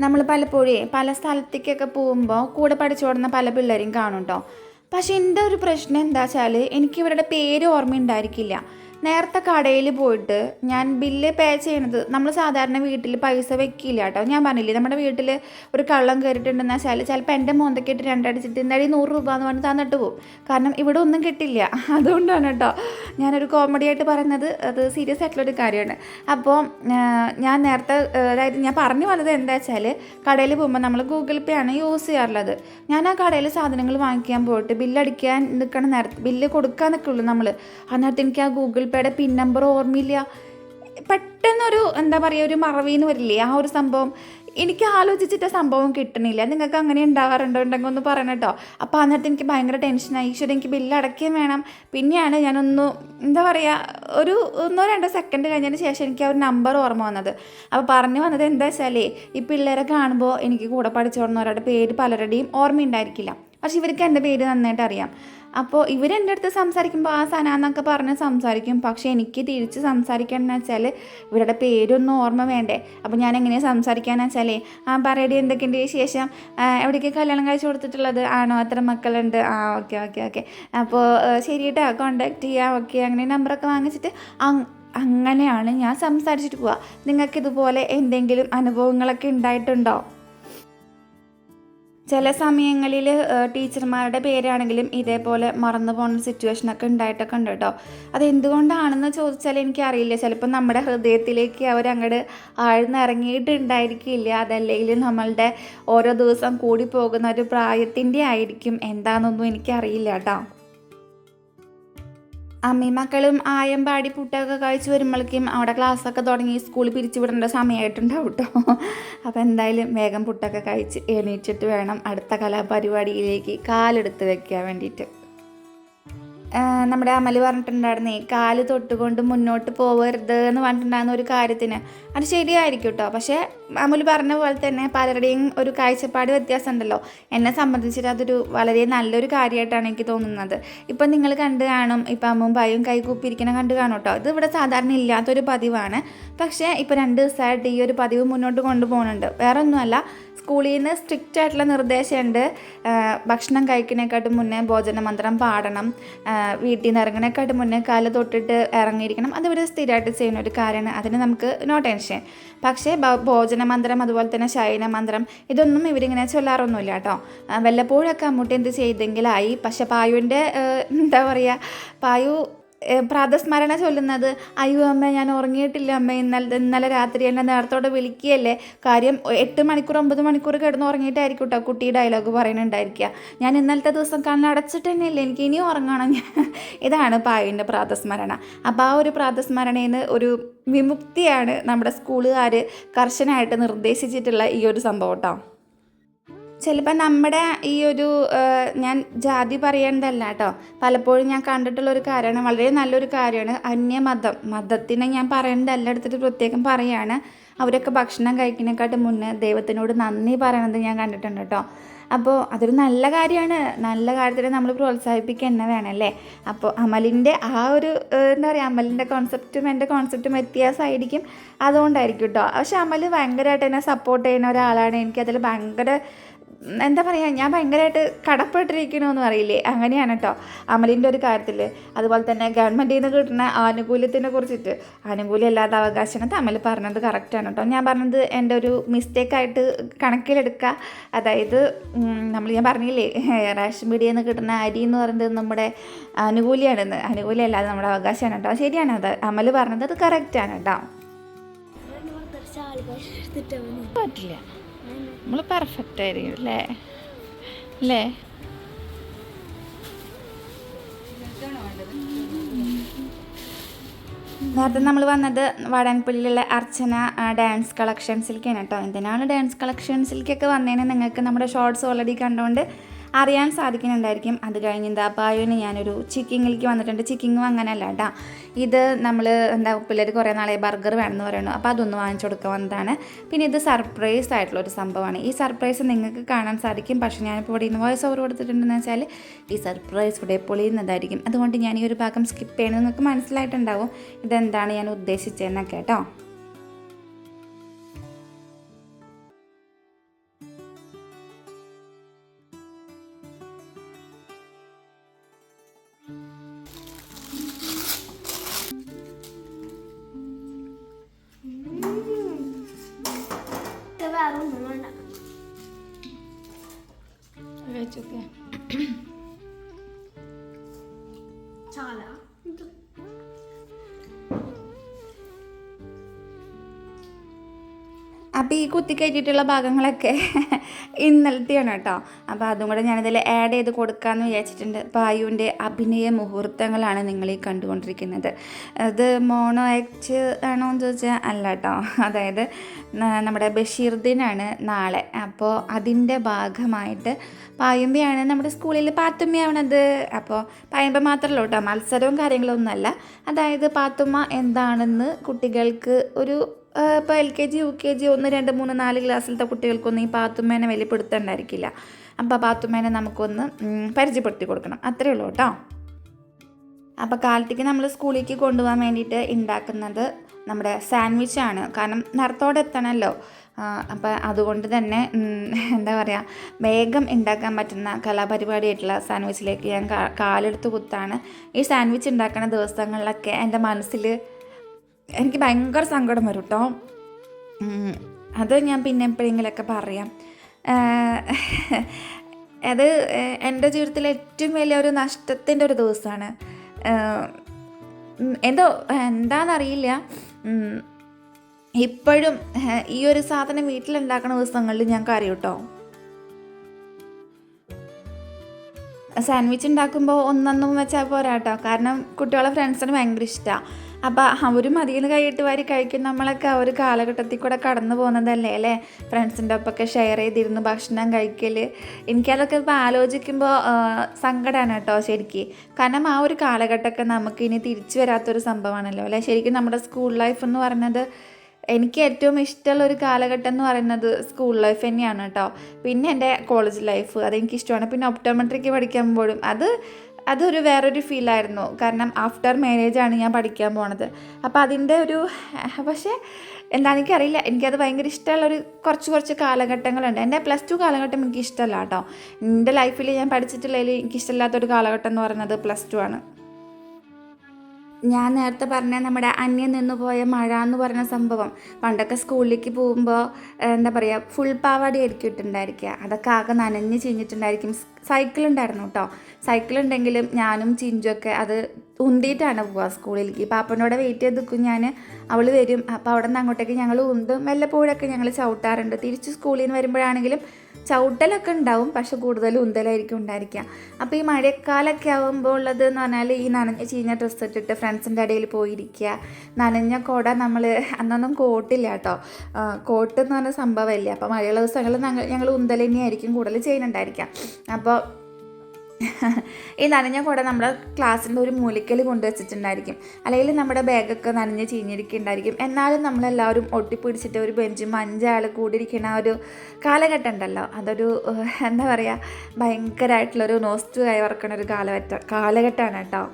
നമ്മൾ പലപ്പോഴേ പല സ്ഥലത്തേക്കൊക്കെ പോകുമ്പോൾ കൂടെ പഠിച്ചോടുന്ന പല പിള്ളേരും കാണും കേട്ടോ. പക്ഷെ എന്റെ ഒരു പ്രശ്നം എന്താ വെച്ചാൽ എനിക്ക് ഇവരുടെ പേര് ഓർമ്മയുണ്ടായിരിക്കില്ല. നേരത്തെ കടയിൽ പോയിട്ട് ഞാൻ ബില്ല് പേ ചെയ്യണത് നമ്മൾ സാധാരണ വീട്ടിൽ പൈസ വെക്കില്ല കേട്ടോ. ഞാൻ പറഞ്ഞില്ലേ നമ്മുടെ വീട്ടിൽ ഒരു കള്ളം കയറിയിട്ടുണ്ടെന്ന് വെച്ചാൽ ചിലപ്പോൾ എന്റെ മോന്തയ്ക്ക് ഇട്ട് രണ്ടടിച്ചിട്ട് എന്തായാലും നൂറ് രൂപ എന്ന് പറഞ്ഞ് തന്നിട്ട് പോകും കാരണം ഇവിടെ ഒന്നും കിട്ടില്ല. അതുകൊണ്ടാണ് കേട്ടോ. ഞാനൊരു കോമഡി ആയിട്ട് പറയുന്നത് അത് സീരിയസ് ആയിട്ടുള്ള ഒരു കാര്യമാണ്. അപ്പോൾ ഞാൻ നേരത്തെ അതായത് ഞാൻ പറഞ്ഞു വന്നത് എന്താ വെച്ചാൽ കടയിൽ പോകുമ്പോൾ നമ്മൾ ഗൂഗിൾ പേ ആണ് യൂസ് ചെയ്യാറുള്ളത്. ഞാൻ ആ കടയിൽ സാധനങ്ങൾ വാങ്ങിക്കാൻ പോയിട്ട് ബില്ലടിക്കാൻ നിൽക്കണ നേരത്തെ ബില്ല് കൊടുക്കാൻ നിൽക്കുള്ളൂ നമ്മൾ ആ നേരത്തെ എനിക്ക് ആ ഗൂഗിൾ പേയുടെ പിൻ നമ്പർ ഓർമ്മയില്ല. പെട്ടെന്നൊരു എന്താ പറയുക ഒരു മറവിന്ന് വരില്ലേ ആ ഒരു സംഭവം. എനിക്ക് ആലോചിച്ചിട്ട് സംഭവം കിട്ടണില്ല. നിങ്ങൾക്ക് അങ്ങനെ ഉണ്ടാവാറുണ്ടോ? ഉണ്ടെങ്കിൽ ഒന്ന് പറയണം കേട്ടോ. അപ്പോൾ അന്നേരത്തെ എനിക്ക് ഭയങ്കര ടെൻഷനായി ഈശ്വരൻ എനിക്ക് ബില്ല് അടയ്ക്കുകയും വേണം. പിന്നെയാണ് ഞാനൊന്ന് എന്താ പറയുക ഒരു ഒന്നോ രണ്ടോ സെക്കൻഡ് കഴിഞ്ഞതിന് ശേഷം എനിക്ക് ആ ഒരു നമ്പർ ഓർമ്മ വന്നത്. അപ്പോൾ പറഞ്ഞു വന്നത് എന്താ വെച്ചാലേ ഈ പിള്ളേരെ കാണുമ്പോൾ എനിക്ക് കൂടെ പഠിച്ചോടുന്നവരുടെ പേര് പലരുടെയും ഓർമ്മയുണ്ടായിരിക്കില്ല. പക്ഷെ ഇവർക്ക് എന്റെ പേര് നന്നായിട്ട് അറിയാം. അപ്പോൾ ഇവരെന്റെ അടുത്ത് സംസാരിക്കുമ്പോൾ ആ സന എന്നൊക്കെ പറഞ്ഞ് സംസാരിക്കും. പക്ഷേ എനിക്ക് തിരിച്ച് സംസാരിക്കണമെന്ന് വെച്ചാൽ ഇവരുടെ പേരൊന്നും ഓർമ്മ വേണ്ടേ. അപ്പോൾ ഞാൻ എങ്ങനെയാണ് സംസാരിക്കാന്ന് വെച്ചാലേ ആ പറയടി എന്തൊക്കെയുണ്ട് ശേഷം എവിടേക്ക് കല്യാണം കഴിച്ചു കൊടുത്തിട്ടുള്ളത്? ആണോ? അത്ര മക്കളുണ്ട്? ആ ഓക്കെ ഓക്കെ ഓക്കെ. അപ്പോൾ ശരി കേട്ടോ കോണ്ടാക്ട് ചെയ്യാം. ഓക്കെ അങ്ങനെ നമ്പറൊക്കെ വാങ്ങിച്ചിട്ട് അങ് അങ്ങനെയാണ് ഞാൻ സംസാരിച്ചിട്ട് പോവുക നിങ്ങൾക്ക് ഇതുപോലെ എന്തെങ്കിലും അനുഭവങ്ങളൊക്കെ ഉണ്ടായിട്ടുണ്ടോ? ചില സമയങ്ങളിൽ ടീച്ചർമാരുടെ പേരാണെങ്കിലും ഇതേപോലെ മറന്നു പോകുന്ന സിറ്റുവേഷനൊക്കെ ഉണ്ടായിട്ടൊക്കെ ഉണ്ട് കേട്ടോ. അതെന്തുകൊണ്ടാണെന്ന് ചോദിച്ചാൽ എനിക്കറിയില്ല. ചിലപ്പോൾ നമ്മുടെ ഹൃദയത്തിലേക്ക് അവർ അങ്ങോട്ട് ആഴ്ന്നിറങ്ങിയിട്ടുണ്ടായിരിക്കില്ല? അതല്ലെങ്കിൽ നമ്മളുടെ ഓരോ ദിവസം കൂടി പോകുന്ന ഒരു പ്രായത്തിന്റെ ആയിരിക്കും. എന്താണെന്നൊന്നും എനിക്കറിയില്ല കേട്ടോ. അമ്മയും മക്കളും ആയം പാടി പുട്ടൊക്കെ കഴിച്ച് വരുമ്പോഴേക്കും അവിടെ ക്ലാസ്സൊക്കെ തുടങ്ങി സ്കൂളിൽ പിരിച്ചു വിടേണ്ട സമയമായിട്ടുണ്ടാവും കേട്ടോ അപ്പോൾ എന്തായാലും വേഗം പുട്ടൊക്കെ കഴിച്ച് എണീറ്റിട്ട് വേണം അടുത്ത കലാപരിപാടിയിലേക്ക് കാലെടുത്ത് വെക്കാൻ വേണ്ടിയിട്ട്. നമ്മുടെ അമൽ പറഞ്ഞിട്ടുണ്ടായിരുന്നേ കാൽ തൊട്ടുകൊണ്ട് മുന്നോട്ട് പോകരുത് എന്ന് പറഞ്ഞിട്ടുണ്ടായിരുന്ന ഒരു കാര്യത്തിന് അത് ശരിയായിരിക്കും കേട്ടോ പക്ഷേ അമൽ പറഞ്ഞ പോലെ തന്നെ പലരുടെയും ഒരു കാഴ്ചപ്പാട് വ്യത്യാസം ഉണ്ടല്ലോ എന്നെ സംബന്ധിച്ചിട്ട് അതൊരു വളരെ നല്ലൊരു കാര്യമായിട്ടാണ് എനിക്ക് തോന്നുന്നത്. ഇപ്പം നിങ്ങൾ കണ്ട് കാണും ഇപ്പം അമ്മും ഭായും കൈ കൂപ്പിരിക്കണ കണ്ട് കാണും കേട്ടോ ഇത് ഇവിടെ സാധാരണ ഇല്ലാത്തൊരു പതിവാണ്. പക്ഷേ ഇപ്പോൾ രണ്ട് ദിവസമായിട്ട് ഈ ഒരു പതിവ് മുന്നോട്ട് കൊണ്ടുപോകുന്നുണ്ട്. വേറെ ഒന്നുമല്ല സ്കൂളിൽ നിന്ന് സ്ട്രിക്റ്റ് ആയിട്ടുള്ള നിർദ്ദേശമുണ്ട്. ഭക്ഷണം കഴിക്കുന്നതിനെക്കാട്ടും മുന്നേ ഭോജന മന്ത്രം പാടണം. വീട്ടിൽ നിന്ന് ഇറങ്ങണേക്കാട്ടും മുന്നേ കാല തൊട്ടിട്ട് ഇറങ്ങിയിരിക്കണം. അതിവിടെ സ്ഥിരമായിട്ട് ചെയ്യുന്ന ഒരു കാര്യമാണ്. അതിന് നമുക്ക് നോ ടെൻഷൻ പക്ഷേ ഭ- ഭോജനമന്ത്രം അതുപോലെ തന്നെ ശയനമന്ത്രം ഇതൊന്നും ഇവരിങ്ങനെ ചൊല്ലാറൊന്നുമില്ല കേട്ടോ. വല്ലപ്പോഴൊക്കെ അമ്മൂട്ടി എന്ത് ചെയ്തെങ്കിലായി പക്ഷെ പായുവിന്റെ എന്താ പറയുക പായു പ്രാതസ്മരണ ചൊല്ലുന്നത് അയ്യോ അമ്മ ഞാൻ ഉറങ്ങിയിട്ടില്ല അമ്മ ഇന്നലെ ഇന്നലെ രാത്രി എന്നെ നേരത്തോടെ വിളിക്കുകയല്ലേ? കാര്യം എട്ട് മണിക്കൂർ ഒമ്പത് മണിക്കൂർ കിടന്ന് ഉറങ്ങിയിട്ടായിരിക്കും കേട്ടോ കുട്ടി ഡയലോഗ് പറയുന്നുണ്ടായിരിക്കുക ഞാൻ ഇന്നലത്തെ ദിവസം കണ്ണടച്ചിട്ട് തന്നെയല്ലേ എനിക്ക് ഇനിയും ഉറങ്ങണം. ഞാൻ ഇതാണ് പായുവിന്റെ പ്രാതസ്മരണ. അപ്പോൾ ആ ഒരു പ്രാതസ്മരണയിൽ നിന്ന് ഒരു വിമുക്തിയാണ് നമ്മുടെ സ്കൂളുകാർ കർശനമായിട്ട് നിർദ്ദേശിച്ചിട്ടുള്ള ഈ ഒരു സംഭവം കേട്ടോ ചിലപ്പോൾ നമ്മുടെ ഈ ഒരു ഞാൻ ജാതി പറയേണ്ടതല്ല കേട്ടോ. പലപ്പോഴും ഞാൻ കണ്ടിട്ടുള്ള ഒരു കാര്യമാണ് വളരെ നല്ലൊരു കാര്യമാണ് അന്യമതം മതത്തിനെ ഞാൻ പറയേണ്ടതല്ല എടുത്തിട്ട് പ്രത്യേകം പറയാണ്. അവരൊക്കെ ഭക്ഷണം കഴിക്കുന്നതിനെക്കാട്ടും മുന്നേ ദൈവത്തിനോട് നന്ദി പറയണത് ഞാൻ കണ്ടിട്ടുണ്ട് കേട്ടോ. അപ്പോൾ അതൊരു നല്ല കാര്യമാണ് നല്ല കാര്യത്തിന് നമ്മൾ പ്രോത്സാഹിപ്പിക്കുക തന്നെ വേണമല്ലേ അപ്പോൾ അമലിന്റെ ആ ഒരു എന്താ പറയുക അമലിന്റെ കോൺസെപ്റ്റും എന്റെ കോൺസെപ്റ്റും വ്യത്യാസമായിരിക്കും അതുകൊണ്ടായിരിക്കും കേട്ടോ. പക്ഷെ അമൽ ഭയങ്കരമായിട്ട് എന്നെ സപ്പോർട്ട് ചെയ്യുന്ന ഒരാളാണ്. എനിക്കതിൽ ഭയങ്കര എന്താ പറയുക ഞാൻ ഭയങ്കരമായിട്ട് കടപ്പെട്ടിരിക്കണമെന്ന് പറയില്ലേ അങ്ങനെയാണ് കേട്ടോ അമലിന്റെ ഒരു കാര്യത്തിൽ അതുപോലെ തന്നെ ഗവൺമെന്റിൽ നിന്ന് കിട്ടുന്ന ആനുകൂല്യത്തിനെ കുറിച്ചിട്ട്. ആനുകൂല്യം അല്ലാത്ത അവകാശം അമൽ പറഞ്ഞത് കറക്റ്റാണ് കേട്ടോ ഞാൻ പറഞ്ഞത് എന്റെ ഒരു മിസ്റ്റേക്കായിട്ട് കണക്കിലെടുക്കുക അതായത് നമ്മൾ ഞാൻ പറഞ്ഞില്ലേ റേഷൻ പീടിയിൽ നിന്ന് കിട്ടുന്ന അരി എന്ന് പറയുന്നത് നമ്മുടെ ആനുകൂല്യമാണെന്ന് ആനുകൂല്യം അല്ലാതെ നമ്മുടെ അവകാശമാണ് കേട്ടോ ശരിയാണ് അത്. അമൽ പറഞ്ഞത് അത് കറക്റ്റാണ് കേട്ടോ പറ്റില്ല. നമ്മൾ പെർഫെക്റ്റ് ആയിരിക്കും അല്ലേ? അല്ലേ? നേരത്തെ നമ്മൾ വന്നത് വാടാൻപള്ളിയിലുള്ള അർച്ചന ഡാൻസ് കളക്ഷൻസിലേക്കാണ് കേട്ടോ എന്തിനാണ് ഡാൻസ് കളക്ഷൻസിലേക്കൊക്കെ വന്നതിന് നിങ്ങൾക്ക് നമ്മുടെ ഷോർട്സ് ഓൾറെഡി കണ്ടുകൊണ്ട് അറിയാൻ സാധിക്കുന്നുണ്ടായിരിക്കും. അത് കഴിഞ്ഞ് എന്താ പായുവിന് ഞാനൊരു ചിക്കിങ്ങിലേക്ക് വന്നിട്ടുണ്ട്. ചിക്കിങ്ങും അങ്ങനെയല്ല കേട്ടോ ഇത് നമ്മൾ എന്താ പിള്ളേർ കുറേ നാളെ ബർഗർ വേണമെന്ന് പറയുന്നു അപ്പോൾ അതൊന്ന് വാങ്ങിച്ചു കൊടുക്കാവുന്നതാണ് പിന്നെ ഇത് സർപ്രൈസ് ആയിട്ടുള്ള ഒരു സംഭവമാണ്. ഈ സർപ്രൈസ് നിങ്ങൾക്ക് കാണാൻ സാധിക്കും. പക്ഷേ ഞാനിപ്പോൾ ഇവിടെ ഇന്ന് വോയിസ് ഓവർ കൊടുത്തിട്ടുണ്ടെന്ന് വെച്ചാൽ ഈ സർപ്രൈസ് ഇവിടെ പൊളിയുന്നതായിരിക്കും അതുകൊണ്ട് ഞാൻ ഈ ഒരു ഭാഗം സ്കിപ്പ് ചെയ്യണം നിങ്ങൾക്ക് മനസ്സിലായിട്ടുണ്ടാവും. ഇതെന്താണ് ഞാൻ ഉദ്ദേശിച്ചതെന്നൊക്കെ കേട്ടോ.
വേറെ ഒന്നും വേണ്ട చాలా.
അപ്പോൾ ഈ കുത്തി കയറ്റിയിട്ടുള്ള ഭാഗങ്ങളൊക്കെ ഇന്നലത്തെയാണ് കേട്ടോ. അപ്പോൾ അതും കൂടെ ഞാനിതിൽ ആഡ് ചെയ്ത് കൊടുക്കാമെന്ന് വിചാരിച്ചിട്ടുണ്ട്. പായുവിന്റെ അഭിനയ മുഹൂർത്തങ്ങളാണ് നിങ്ങൾ ഈ കണ്ടുകൊണ്ടിരിക്കുന്നത്. അത് മോണോ ആക്ട് ആണോ എന്ന് ചോദിച്ചാൽ അല്ല കേട്ടോ. അതായത് നമ്മുടെ ബഷീർ ദിനാണ് നാളെ. അപ്പോൾ അതിന്റെ ഭാഗമായിട്ട് പായുമ്പയാണ് നമ്മുടെ സ്കൂളിൽ പാത്തുമ്മയാവണത്. അപ്പോൾ പായുമ്പ മാത്രമല്ല കേട്ടോ മത്സരവും കാര്യങ്ങളൊന്നുമല്ല. അതായത് പാത്തുമ്മ എന്താണെന്ന് കുട്ടികൾക്ക് ഒരു ഇപ്പോൾ L K G U K G ഒന്ന് രണ്ട് മൂന്ന് നാല് ക്ലാസ്സിലത്തെ കുട്ടികൾക്കൊന്നും ഈ പാത്തുമ്മേനെ വലിയ പിടുത്തമുണ്ടായിരിക്കില്ല അപ്പോൾ പാത്തുമ്മേനെ നമുക്കൊന്ന് പരിചയപ്പെടുത്തി കൊടുക്കണം. അത്രയേ ഉള്ളൂ കേട്ടോ. അപ്പോൾ കാലത്തേക്ക് നമ്മൾ സ്കൂളിലേക്ക് കൊണ്ടുപോകാൻ വേണ്ടിയിട്ട് ഉണ്ടാക്കുന്നത് നമ്മുടെ സാൻഡ്വിച്ച് ആണ് കാരണം നിറത്തോടെ എത്തണമല്ലോ അപ്പോൾ അതുകൊണ്ട് തന്നെ എന്താ പറയുക വേഗം ഉണ്ടാക്കാൻ പറ്റുന്ന കലാപരിപാടിയായിട്ടുള്ള സാൻഡ്വിച്ചിലേക്ക് ഞാൻ കാലെടുത്ത് കുത്താണ്. ഈ സാൻഡ്വിച്ച് ഉണ്ടാക്കുന്ന ദിവസങ്ങളിലൊക്കെ എന്റെ മനസ്സിൽ എനിക്ക് ഭയങ്കര സങ്കടം വരും കേട്ടോ അത് ഞാൻ പിന്നെ എപ്പോഴെങ്കിലൊക്കെ പറയാം. അത് എന്റെ ജീവിതത്തിലെ ഏറ്റവും വലിയ ഒരു നഷ്ടത്തിന്റെ ഒരു ദിവസമാണ്. എന്തോ എന്താണെന്നറിയില്ല ഇപ്പോഴും ഈ ഒരു സാധനം വീട്ടിലുണ്ടാക്കുന്ന ദിവസങ്ങളിൽ ഞാൻ കറി കേട്ടോ സാൻഡ്വിച്ച് ഉണ്ടാക്കുമ്പോൾ ഒന്നൊന്നും വെച്ചാൽ പോരാട്ടോ കാരണം കുട്ടികളെ ഫ്രണ്ട്സിന് ഭയങ്കര ഇഷ്ടമാണ് അപ്പോൾ അവരും മതിയിൽ കൈയിട്ട് വാരി കഴിക്കും. നമ്മളൊക്കെ ആ ഒരു കാലഘട്ടത്തിൽ കൂടെ കടന്നു പോകുന്നതല്ലേ അല്ലേ? ഫ്രണ്ട്സിന്റെ ഒപ്പമൊക്കെ ഷെയർ ചെയ്തിരുന്നു ഭക്ഷണം കഴിക്കൽ എനിക്കതൊക്കെ ഇപ്പോൾ ആലോചിക്കുമ്പോൾ സങ്കടമാണ് കേട്ടോ ശരിക്കും. കാരണം ആ ഒരു കാലഘട്ടമൊക്കെ നമുക്ക് ഇനി തിരിച്ചു വരാത്തൊരു സംഭവമാണല്ലോ അല്ലേ? ശരിക്കും നമ്മുടെ സ്കൂൾ ലൈഫ് എന്ന് പറയുന്നത് എനിക്ക് ഏറ്റവും ഇഷ്ടമുള്ള ഒരു കാലഘട്ടം എന്ന് പറയുന്നത് സ്കൂൾ ലൈഫ് തന്നെയാണ് കേട്ടോ. പിന്നെ എന്റെ കോളേജ് ലൈഫ് അതെനിക്ക് ഇഷ്ടമാണ് പിന്നെ ഒപ്റ്റോമെട്രിക്ക് പഠിക്കുമ്പോഴും അത് അതൊരു വേറൊരു ഫീലായിരുന്നു കാരണം ആഫ്റ്റർ മാരേജ് ആണ് ഞാൻ പഠിക്കാൻ പോണത്. അപ്പോൾ അതിന്റെ ഒരു പക്ഷേ എന്താ എനിക്കറിയില്ല. എനിക്കത് ഭയങ്കര ഇഷ്ടമുള്ള ഒരു കുറച്ച് കുറച്ച് കാലഘട്ടങ്ങളുണ്ട്. എന്റെ പ്ലസ് ടു കാലഘട്ടം എനിക്ക് ഇഷ്ടമല്ല കേട്ടോ. എന്റെ ലൈഫിൽ ഞാൻ പഠിച്ചിട്ടുള്ളതിൽ എനിക്ക് ഇഷ്ടമില്ലാത്തൊരു കാലഘട്ടം എന്ന് പറയുന്നത് പ്ലസ് ടു ആണ്. ഞാൻ നേരത്തെ പറഞ്ഞ നമ്മുടെ അന്യം നിന്ന് പോയ മഴ എന്ന് പറഞ്ഞ സംഭവം പണ്ടൊക്കെ സ്കൂളിലേക്ക് പോകുമ്പോൾ എന്താ പറയുക ഫുൾ പാവാടിയായിരിക്കും ഇട്ടുണ്ടായിരിക്കുക അതൊക്കെ ആകെ നനഞ്ഞ് ചീഞ്ഞിട്ടുണ്ടായിരിക്കും. സൈക്കിൾ ഉണ്ടായിരുന്നു കേട്ടോ സൈക്കിൾ ഉണ്ടെങ്കിലും ഞാനും ചിഞ്ചുമൊക്കെ അത് ഉന്തിയിട്ടാണ് പോവുക സ്കൂളിലേക്ക്. പാപ്പനോടെ വെയിറ്റ് ചെയ്ത് നിൽക്കും ഞാൻ അവൾ വരും. അപ്പോൾ അവിടെ നിന്ന് അങ്ങോട്ടേക്ക് ഞങ്ങൾ ഉന്തും വല്ലപ്പോഴൊക്കെ ഞങ്ങൾ ചവിട്ടാറുണ്ട്. തിരിച്ച് സ്കൂളിൽ നിന്ന് വരുമ്പോഴാണെങ്കിലും ചവിട്ടലൊക്കെ ഉണ്ടാവും പക്ഷെ കൂടുതൽ ഉന്തലായിരിക്കും ഉണ്ടായിരിക്കുക. അപ്പോൾ ഈ മഴക്കാലമൊക്കെ ആകുമ്പോൾ ഉള്ളത് എന്ന് പറഞ്ഞാൽ ഈ നനഞ്ഞ ചീഞ്ഞ ഡ്രസ്സ് ഇട്ടിട്ട് ഫ്രണ്ട്സിന്റെ ഇടയിൽ പോയിരിക്കുക. നനഞ്ഞ കുട നമ്മൾ അന്നൊന്നും കോട്ടില്ല കേട്ടോ. കോട്ടെന്ന് പറഞ്ഞ സംഭവമില്ല? അപ്പോൾ മഴയുള്ള ദിവസങ്ങളിൽ ഞങ്ങൾ തന്നെയായിരിക്കും കൂടുതൽ ചെയ്യുന്നുണ്ടായിരിക്കുക. അപ്പോൾ ഈ നനഞ്ഞ കുട നമ്മുടെ ക്ലാസ്സിന്റെ ഒരു മൂലയ്ക്കൽ കൊണ്ടുവച്ചിട്ടുണ്ടായിരിക്കും അല്ലെങ്കിൽ നമ്മുടെ ബാഗൊക്കെ നനഞ്ഞ് ചീഞ്ഞിരിക്കുന്നുണ്ടായിരിക്കും. എന്നാലും നമ്മളെല്ലാവരും ഒട്ടിപ്പിടിച്ചിട്ട് ഒരു ബെഞ്ചും അഞ്ചാൾ കൂടിയിരിക്കുന്ന ആ ഒരു കാലഘട്ടം ഉണ്ടല്ലോ. അതൊരു എന്താ പറയുക ഭയങ്കരമായിട്ടുള്ളൊരു നോസ്റ്റ് കയവർക്കണ ഒരു കാലഘട്ട കാലഘട്ടമാണ് കേട്ടോ.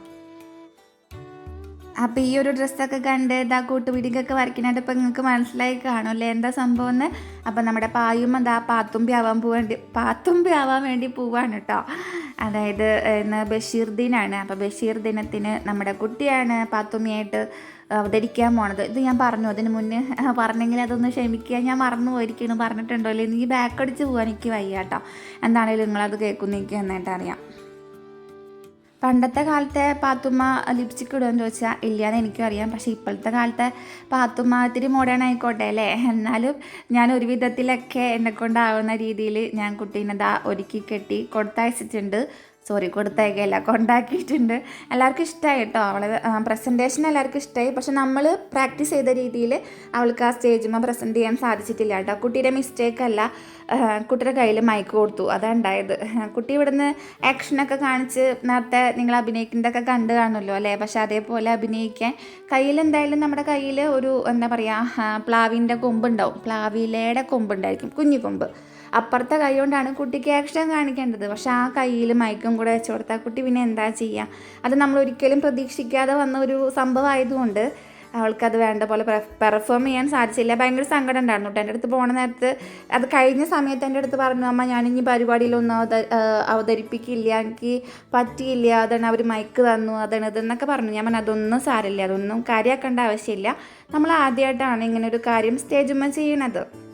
അപ്പോൾ ഈ ഒരു ഡ്രസ്സൊക്കെ കണ്ട് ഇതാ കൂട്ടുപിടിക്കൊക്കെ വരയ്ക്കുന്നതായിട്ട് ഇപ്പോൾ നിങ്ങൾക്ക് മനസ്സിലായി കാണുമല്ലേ എന്താ സംഭവം എന്ന്? അപ്പോൾ നമ്മുടെ പായും അതാ പാത്തുമ്പി ആവാൻ പോവേണ്ടി പാത്തുമ്പി ആവാൻ വേണ്ടി പോവാണ് കേട്ടോ അതായത് ഇന്ന് ബഷീർ ദിനാണ്. അപ്പോൾ ബഷീർ ദിനത്തിന് നമ്മുടെ കുട്ടിയാണ് പാത്തുമ്മിയായിട്ട് അവതരിക്കാൻ പോണത്. ഇത് ഞാൻ പറഞ്ഞു അതിന് മുന്നേ പറഞ്ഞെങ്കിൽ അതൊന്ന് ക്ഷമിക്കുക. ഞാൻ മറന്നു പോയിരിക്കുന്നു പറഞ്ഞിട്ടുണ്ടോ അല്ലെങ്കിൽ ഈ ബാക്ക് അടിച്ച് പോകാൻ എനിക്ക് വയ്യ കേട്ടോ എന്താണെങ്കിലും നിങ്ങളത് കേൾക്കുന്നു എനിക്ക് നന്നായിട്ട് അറിയാം. പണ്ടത്തെ കാലത്തെ പാത്തുമ്മ ലിപ്സ്റ്റിക് ഇടുമെന്ന് ചോദിച്ചാൽ ഇല്ലയെന്ന് എനിക്കും അറിയാം പക്ഷേ ഇപ്പോഴത്തെ കാലത്തെ പാത്തുമ്മ ഇത്തിരി മോഡേൺ ആയിക്കോട്ടെ അല്ലേ? എന്നാലും ഞാൻ ഒരു വിധത്തിലൊക്കെ എന്നെ കൊണ്ടാവുന്ന രീതിയിൽ ഞാൻ കുട്ടീനെ ദാ ഒരുക്കി കെട്ടി കൊടുത്തയച്ചിട്ടുണ്ട്. സോറി കൊടുത്തയക്കല്ല കൊണ്ടാക്കിയിട്ടുണ്ട്. എല്ലാവർക്കും ഇഷ്ടമായി കേട്ടോ അവൾ പ്രസന്റേഷൻ എല്ലാവർക്കും ഇഷ്ടമായി പക്ഷെ നമ്മൾ പ്രാക്ടീസ് ചെയ്ത രീതിയിൽ അവൾക്ക് ആ സ്റ്റേജുമ്പോൾ പ്രസന്റ് ചെയ്യാൻ സാധിച്ചിട്ടില്ല കേട്ടോ കുട്ടിയുടെ മിസ്റ്റേക്ക് അല്ല കുട്ടിയുടെ കയ്യിൽ മയക്ക് കൊടുത്തു. അതാണ് ഉണ്ടായത് കുട്ടി ഇവിടുന്ന് ആക്ഷനൊക്കെ കാണിച്ച് നേരത്തെ നിങ്ങൾ അഭിനയിക്കുന്നതൊക്കെ കണ്ടു കാണുമല്ലോ അല്ലേ? പക്ഷെ അതേപോലെ അഭിനയിക്കാൻ കയ്യിൽ എന്തായാലും നമ്മുടെ കയ്യിൽ ഒരു എന്താ പറയുക പ്ലാവിന്റെ കൊമ്പുണ്ടാവും പ്ലാവിലയുടെ കൊമ്പുണ്ടായിരിക്കും കുഞ്ഞു കൊമ്പ്. അപ്പുറത്തെ കൈ കൊണ്ടാണ് കുട്ടിക്ക് ആക്ഷൻ കാണിക്കേണ്ടത്. പക്ഷേ ആ കയ്യിൽ മയക്കും കൂടെ വെച്ച് കൊടുത്താൽ കുട്ടി പിന്നെ എന്താ ചെയ്യുക അത് നമ്മൾ ഒരിക്കലും പ്രതീക്ഷിക്കാതെ വന്ന ഒരു സംഭവമായതുകൊണ്ട് അവൾക്കത് വേണ്ട പോലെ പെർഫോം ചെയ്യാൻ സാധിച്ചില്ല. ഭയങ്കര സങ്കടം ഉണ്ടായിരുന്നു കേട്ടോ എന്റെ അടുത്ത് പോണ നേരത്ത് അത് കഴിഞ്ഞ സമയത്ത് എന്റെ അടുത്ത് പറഞ്ഞു അമ്മ ഞാനിനി പരിപാടിയിലൊന്നും അവത അവതരിപ്പിക്കില്ല. എനിക്ക് പറ്റിയില്ല. അതാണ് അവർ മൈക്ക് തന്നു. അതാണ് ഇതെന്നൊക്കെ പറഞ്ഞു. ഞാൻ പറഞ്ഞു അതൊന്നും സാരമില്ല. അതൊന്നും കാര്യമാക്കേണ്ട ആവശ്യമില്ല. നമ്മൾ ആദ്യമായിട്ടാണ് ഇങ്ങനെ ഒരു കാര്യം സ്റ്റേജുമ്മ ചെയ്യണത്.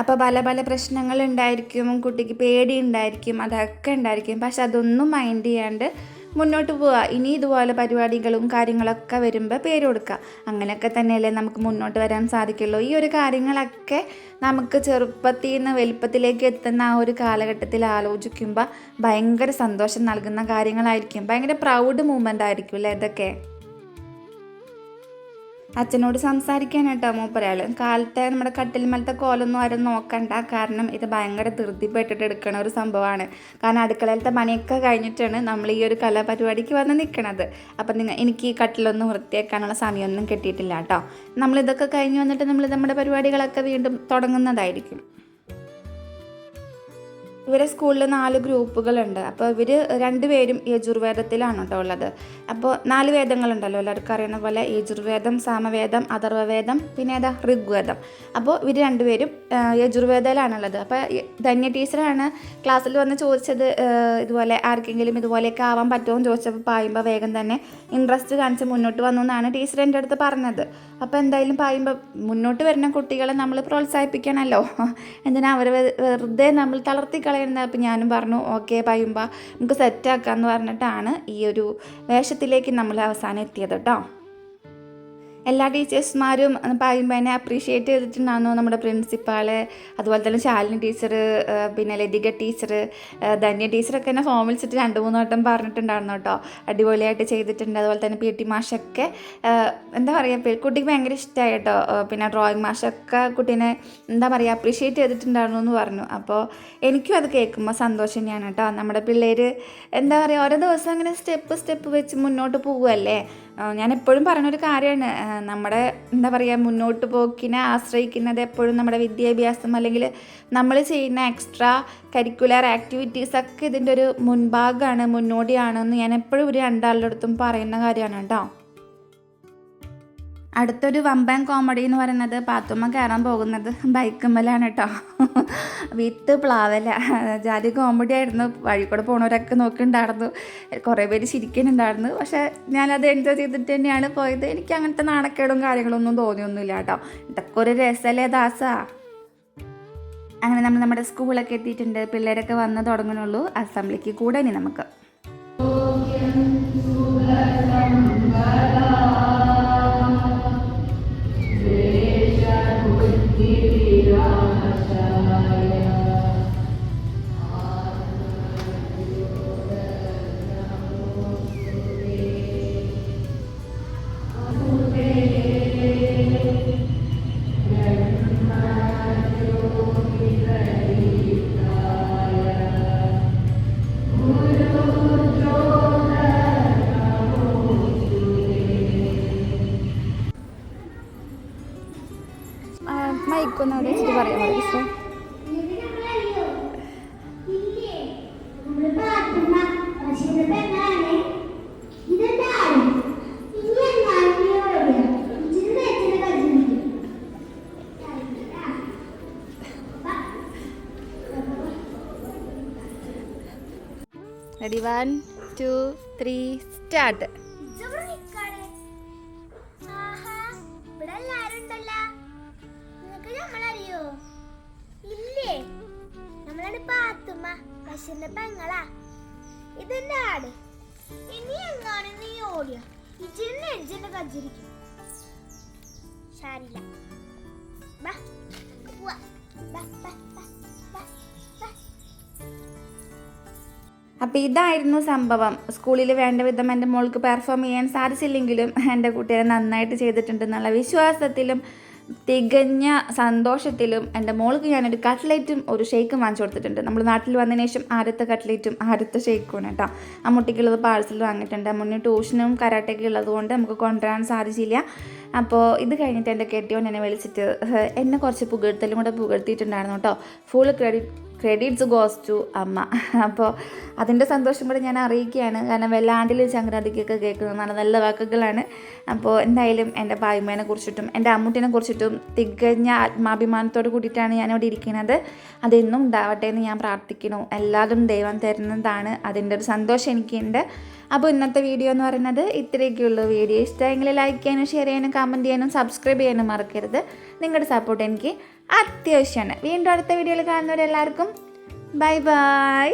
അപ്പോൾ പല പല പ്രശ്നങ്ങൾ ഉണ്ടായിരിക്കും കുട്ടിക്ക് പേടി ഉണ്ടായിരിക്കും അതൊക്കെ ഉണ്ടായിരിക്കും. പക്ഷെ അതൊന്നും മൈൻഡ് ചെയ്യാണ്ട് മുന്നോട്ട് പോവുക. ഇനി ഇതുപോലെ പരിപാടികളും കാര്യങ്ങളൊക്കെ വരുമ്പോൾ പേര് കൊടുക്കുക. അങ്ങനെയൊക്കെ തന്നെയല്ലേ നമുക്ക് മുന്നോട്ട് വരാൻ സാധിക്കുള്ളൂ. ഈ ഒരു കാര്യങ്ങളൊക്കെ നമുക്ക് ചെറുപ്പത്തിൽ നിന്ന് വലുപ്പത്തിലേക്ക് എത്തുന്ന ആ ഒരു കാലഘട്ടത്തിൽ ആലോചിക്കുമ്പോൾ ഭയങ്കര സന്തോഷം നൽകുന്ന കാര്യങ്ങളായിരിക്കും. ഭയങ്കര പ്രൗഡ് മൂമെന്റ് ആയിരിക്കും അല്ലേ ഇതൊക്കെ? അച്ഛനോട് സംസാരിക്കാനായിട്ടോ മൂപ്പരാൾ കാലത്തെ നമ്മുടെ കട്ടിൽ മലത്തെ കോലൊന്നും ആരും നോക്കണ്ട. കാരണം ഇത് ഭയങ്കര ധൃതിപ്പെട്ടിട്ട് എടുക്കണ ഒരു സംഭവമാണ്. കാരണം അടുക്കളയിലത്തെ പണിയൊക്കെ കഴിഞ്ഞിട്ടാണ് നമ്മൾ ഈ ഒരു കലാപരിപാടിക്ക് വന്ന് നിൽക്കണത് അപ്പം നിങ്ങൾ എനിക്ക് ഈ കട്ടിലൊന്നും വൃത്തിയാക്കാനുള്ള സമയമൊന്നും കിട്ടിയിട്ടില്ല കേട്ടോ. നമ്മളിതൊക്കെ കഴിഞ്ഞ് വന്നിട്ട് നമ്മൾ നമ്മുടെ പരിപാടികളൊക്കെ വീണ്ടും തുടങ്ങുന്നതായിരിക്കും. ഇവരെ സ്കൂളിൽ നാല് ഗ്രൂപ്പുകളുണ്ട്. അപ്പോൾ ഇവർ രണ്ടുപേരും യജുർവേദത്തിലാണ് കേട്ടോ ഉള്ളത്. അപ്പോൾ നാല് വേദങ്ങളുണ്ടല്ലോ എല്ലാവർക്കും അറിയുന്ന പോലെ യജുർവേദം സാമവേദം അഥർവവേദം പിന്നെ ഏതാ? ഋഗ്വേദം. അപ്പോൾ ഇവർ രണ്ടുപേരും യജുർവേദയിലാണുള്ളത്. അപ്പോൾ ധന്യ ടീച്ചറാണ് ക്ലാസ്സിൽ വന്ന് ചോദിച്ചത് ഇതുപോലെ ആർക്കെങ്കിലും ഇതുപോലെയൊക്കെ ആവാൻ പറ്റുമോ എന്ന് ചോദിച്ചപ്പോൾ പായുമ്പോൾ വേഗം തന്നെ ഇൻട്രസ്റ്റ് കാണിച്ച് മുന്നോട്ട് വന്നു എന്നാണ് ടീച്ചർ എന്റെ അടുത്ത് പറഞ്ഞത്. അപ്പോൾ എന്തായാലും പായുമ്പോൾ മുന്നോട്ട് വരുന്ന കുട്ടികളെ നമ്മൾ പ്രോത്സാഹിപ്പിക്കണമല്ലോ എന്തിനാ അവർ വെറുതെ നമ്മൾ തളർത്തി കളയുന്നത് അപ്പം ഞാനും പറഞ്ഞു ഓക്കെ പയുമ്പ നമുക്ക് സെറ്റാക്കാമെന്ന് പറഞ്ഞിട്ടാണ് ഈ ഒരു വേഷത്തിലേക്ക് നമ്മൾ അവസാനം എത്തിയത് കേട്ടോ എല്ലാ ടീച്ചേഴ്സ്മാരും പറയുമ്പോൾ എന്നെ അപ്രീഷിയേറ്റ് ചെയ്തിട്ടുണ്ടായിരുന്നു നമ്മുടെ പ്രിൻസിപ്പാൾ അതുപോലെ തന്നെ ശാലിനി ടീച്ചർ പിന്നെ ലതിക ടീച്ചർ ധന്യ ടീച്ചറൊക്കെ എന്നെ ഫോം വിളിച്ചിട്ട് രണ്ട് മൂന്ന് വട്ടം പറഞ്ഞിട്ടുണ്ടായിരുന്നു കേട്ടോ. അടിപൊളിയായിട്ട് ചെയ്തിട്ടുണ്ട്. അതുപോലെ തന്നെ പി ടി മാഷൊക്കെ എന്താ പറയുക കുട്ടിക്ക് ഭയങ്കര ഇഷ്ടമായി കേട്ടോ. പിന്നെ ഡ്രോയിങ് മാഷൊക്കെ കുട്ടീനെ എന്താ പറയുക അപ്രീഷിയേറ്റ് ചെയ്തിട്ടുണ്ടായിരുന്നു എന്ന് പറഞ്ഞു. അപ്പോൾ എനിക്കും അത് കേൾക്കുമ്പോൾ സന്തോഷം തന്നെയാണ് കേട്ടോ. നമ്മുടെ പിള്ളേർ എന്താ പറയുക ഓരോ ദിവസം അങ്ങനെ സ്റ്റെപ്പ് സ്റ്റെപ്പ് വെച്ച് മുന്നോട്ട് പോകുമല്ലേ ആ, ഞാൻ എപ്പോഴും പറഞ്ഞൊരു കാര്യമാണ്. നമ്മുടെ എന്താ പറയുക മുന്നോട്ട് പോക്കിനെ ആശ്രയിക്കുന്നത് എപ്പോഴും നമ്മുടെ വിദ്യാഭ്യാസം അല്ലെങ്കിൽ നമ്മൾ ചെയ്യുന്ന എക്സ്ട്രാ കരിക്കുലർ ആക്ടിവിറ്റീസ് ഒക്കെ ഇതിന്റെ ഒരു മുൻഭാഗമാണ് മുന്നോടിയാണെന്ന് ഞാൻ എപ്പോഴും ഒരു രണ്ടാളുടെ അടുത്തും പറയുന്ന കാര്യമാണ് കേട്ടോ. അടുത്തൊരു വമ്പൻ കോമഡി എന്ന് പറയുന്നത് പാത്തുമ്മ കയറാൻ പോകുന്നത് ബൈക്കുമ്മലാണ് കേട്ടോ വിത്ത് പ്ലാവല. ജാതി കോമഡി ആയിരുന്നു. വഴിക്കൂടെ കൂടെ പോണവരൊക്കെ നോക്കിണ്ടായിരുന്നു. കുറേ പേര് ചിരിക്കുന്നുണ്ടായിരുന്നു. പക്ഷേ ഞാനത് എൻജോയ് ചെയ്തിട്ട് തന്നെയാണ് പോയത്. എനിക്ക് അങ്ങനത്തെ നാണക്കേടും കാര്യങ്ങളൊന്നും തോന്നിയൊന്നുമില്ല കേട്ടോ ഇതൊക്കെ ഒരു രസമല്ലേ ദാസാ. അങ്ങനെ നമ്മൾ നമ്മുടെ സ്കൂളൊക്കെ എത്തിയിട്ടുണ്ട്. പിള്ളേരൊക്കെ വന്ന് തുടങ്ങുന്നുള്ളൂ. അസംബ്ലിക്ക് കൂടെ നമുക്ക്. വൺ ടു ത്രീ സ്റ്റാർട്ട് ഇതായിരുന്നു സംഭവം. സ്കൂളിൽ വേണ്ട വിധം എന്റെ മോൾക്ക് പെർഫോം ചെയ്യാൻ സാധിച്ചില്ലെങ്കിലും എന്റെ കുട്ടിയെ നന്നായിട്ട് ചെയ്തിട്ടുണ്ടെന്നുള്ള വിശ്വാസത്തിലും തികഞ്ഞ സന്തോഷത്തിലും എന്റെ മോൾക്ക് ഞാനൊരു കട്ട്ലേറ്റും ഒരു ഷേക്കും വാങ്ങിച്ചു കൊടുത്തിട്ടുണ്ട്. നമ്മൾ നാട്ടിൽ വന്നതിന് ശേഷം ആദ്യത്തെ കട്ട്ലേറ്റും ആദ്യത്തെ ഷേക്കുമാണ് കേട്ടോ. അമ്മൂട്ടിക്കുള്ളത് പാഴ്സൽ വാങ്ങിയിട്ടുണ്ട്. മുന്നേ ട്യൂഷനും കരാട്ടയ്ക്ക് ഉള്ളത് കൊണ്ട് നമുക്ക് കൊണ്ടുവരാൻ സാധിച്ചില്ല. അപ്പോൾ ഇത് കഴിഞ്ഞിട്ട് എന്റെ കെട്ടിയോൻ എന്നെ വിളിച്ചിട്ട് എന്നെ കുറച്ച് പുകഴ്ത്തലും കൂടെ പുകഴ്ത്തിയിട്ടുണ്ടായിരുന്നു കേട്ടോ. Full credit credits goes to അമ്മ. അപ്പോൾ അതിന്റെ സന്തോഷം കൂടെ ഞാൻ അറിയിക്കുകയാണ്. കാരണം വെള്ളാണ്ടിൽ സംക്രാന്തിക്കൊക്കെ കേൾക്കുന്നത് നല്ല നല്ല വാക്കുകളാണ്. അപ്പോൾ എന്തായാലും എന്റെ ഭായിമേനെ കുറിച്ചിട്ടും എന്റെ അമ്മൂട്ടിനെ കുറിച്ചിട്ടും തികഞ്ഞ ആത്മാഭിമാനത്തോട് കൂടിയിട്ടാണ് ഞാനിവിടെ ഇരിക്കുന്നത്. അതെന്നും ഉണ്ടാവട്ടെ എന്ന് ഞാൻ പ്രാർത്ഥിക്കുന്നു. എല്ലാതും ദൈവം തരുന്നതാണ്. അതിന്റെ ഒരു സന്തോഷം എനിക്കുണ്ട്. അപ്പോൾ ഇന്നത്തെ വീഡിയോ എന്ന് പറയുന്നത് ഇത്രയൊക്കെയുള്ളൂ. വീഡിയോ ഇഷ്ടമെങ്കിൽ ലൈക്ക് ചെയ്യാനും ഷെയർ ചെയ്യാനും കമന്റ് ചെയ്യാനും സബ്സ്ക്രൈബ് ചെയ്യാനും മറക്കരുത്. നിങ്ങളുടെ സപ്പോർട്ട് എനിക്ക് അത്യാവശ്യമാണ്. വീണ്ടും അടുത്ത വീഡിയോയിൽ കാണുന്നവരെല്ലാവർക്കും ബൈ ബൈ.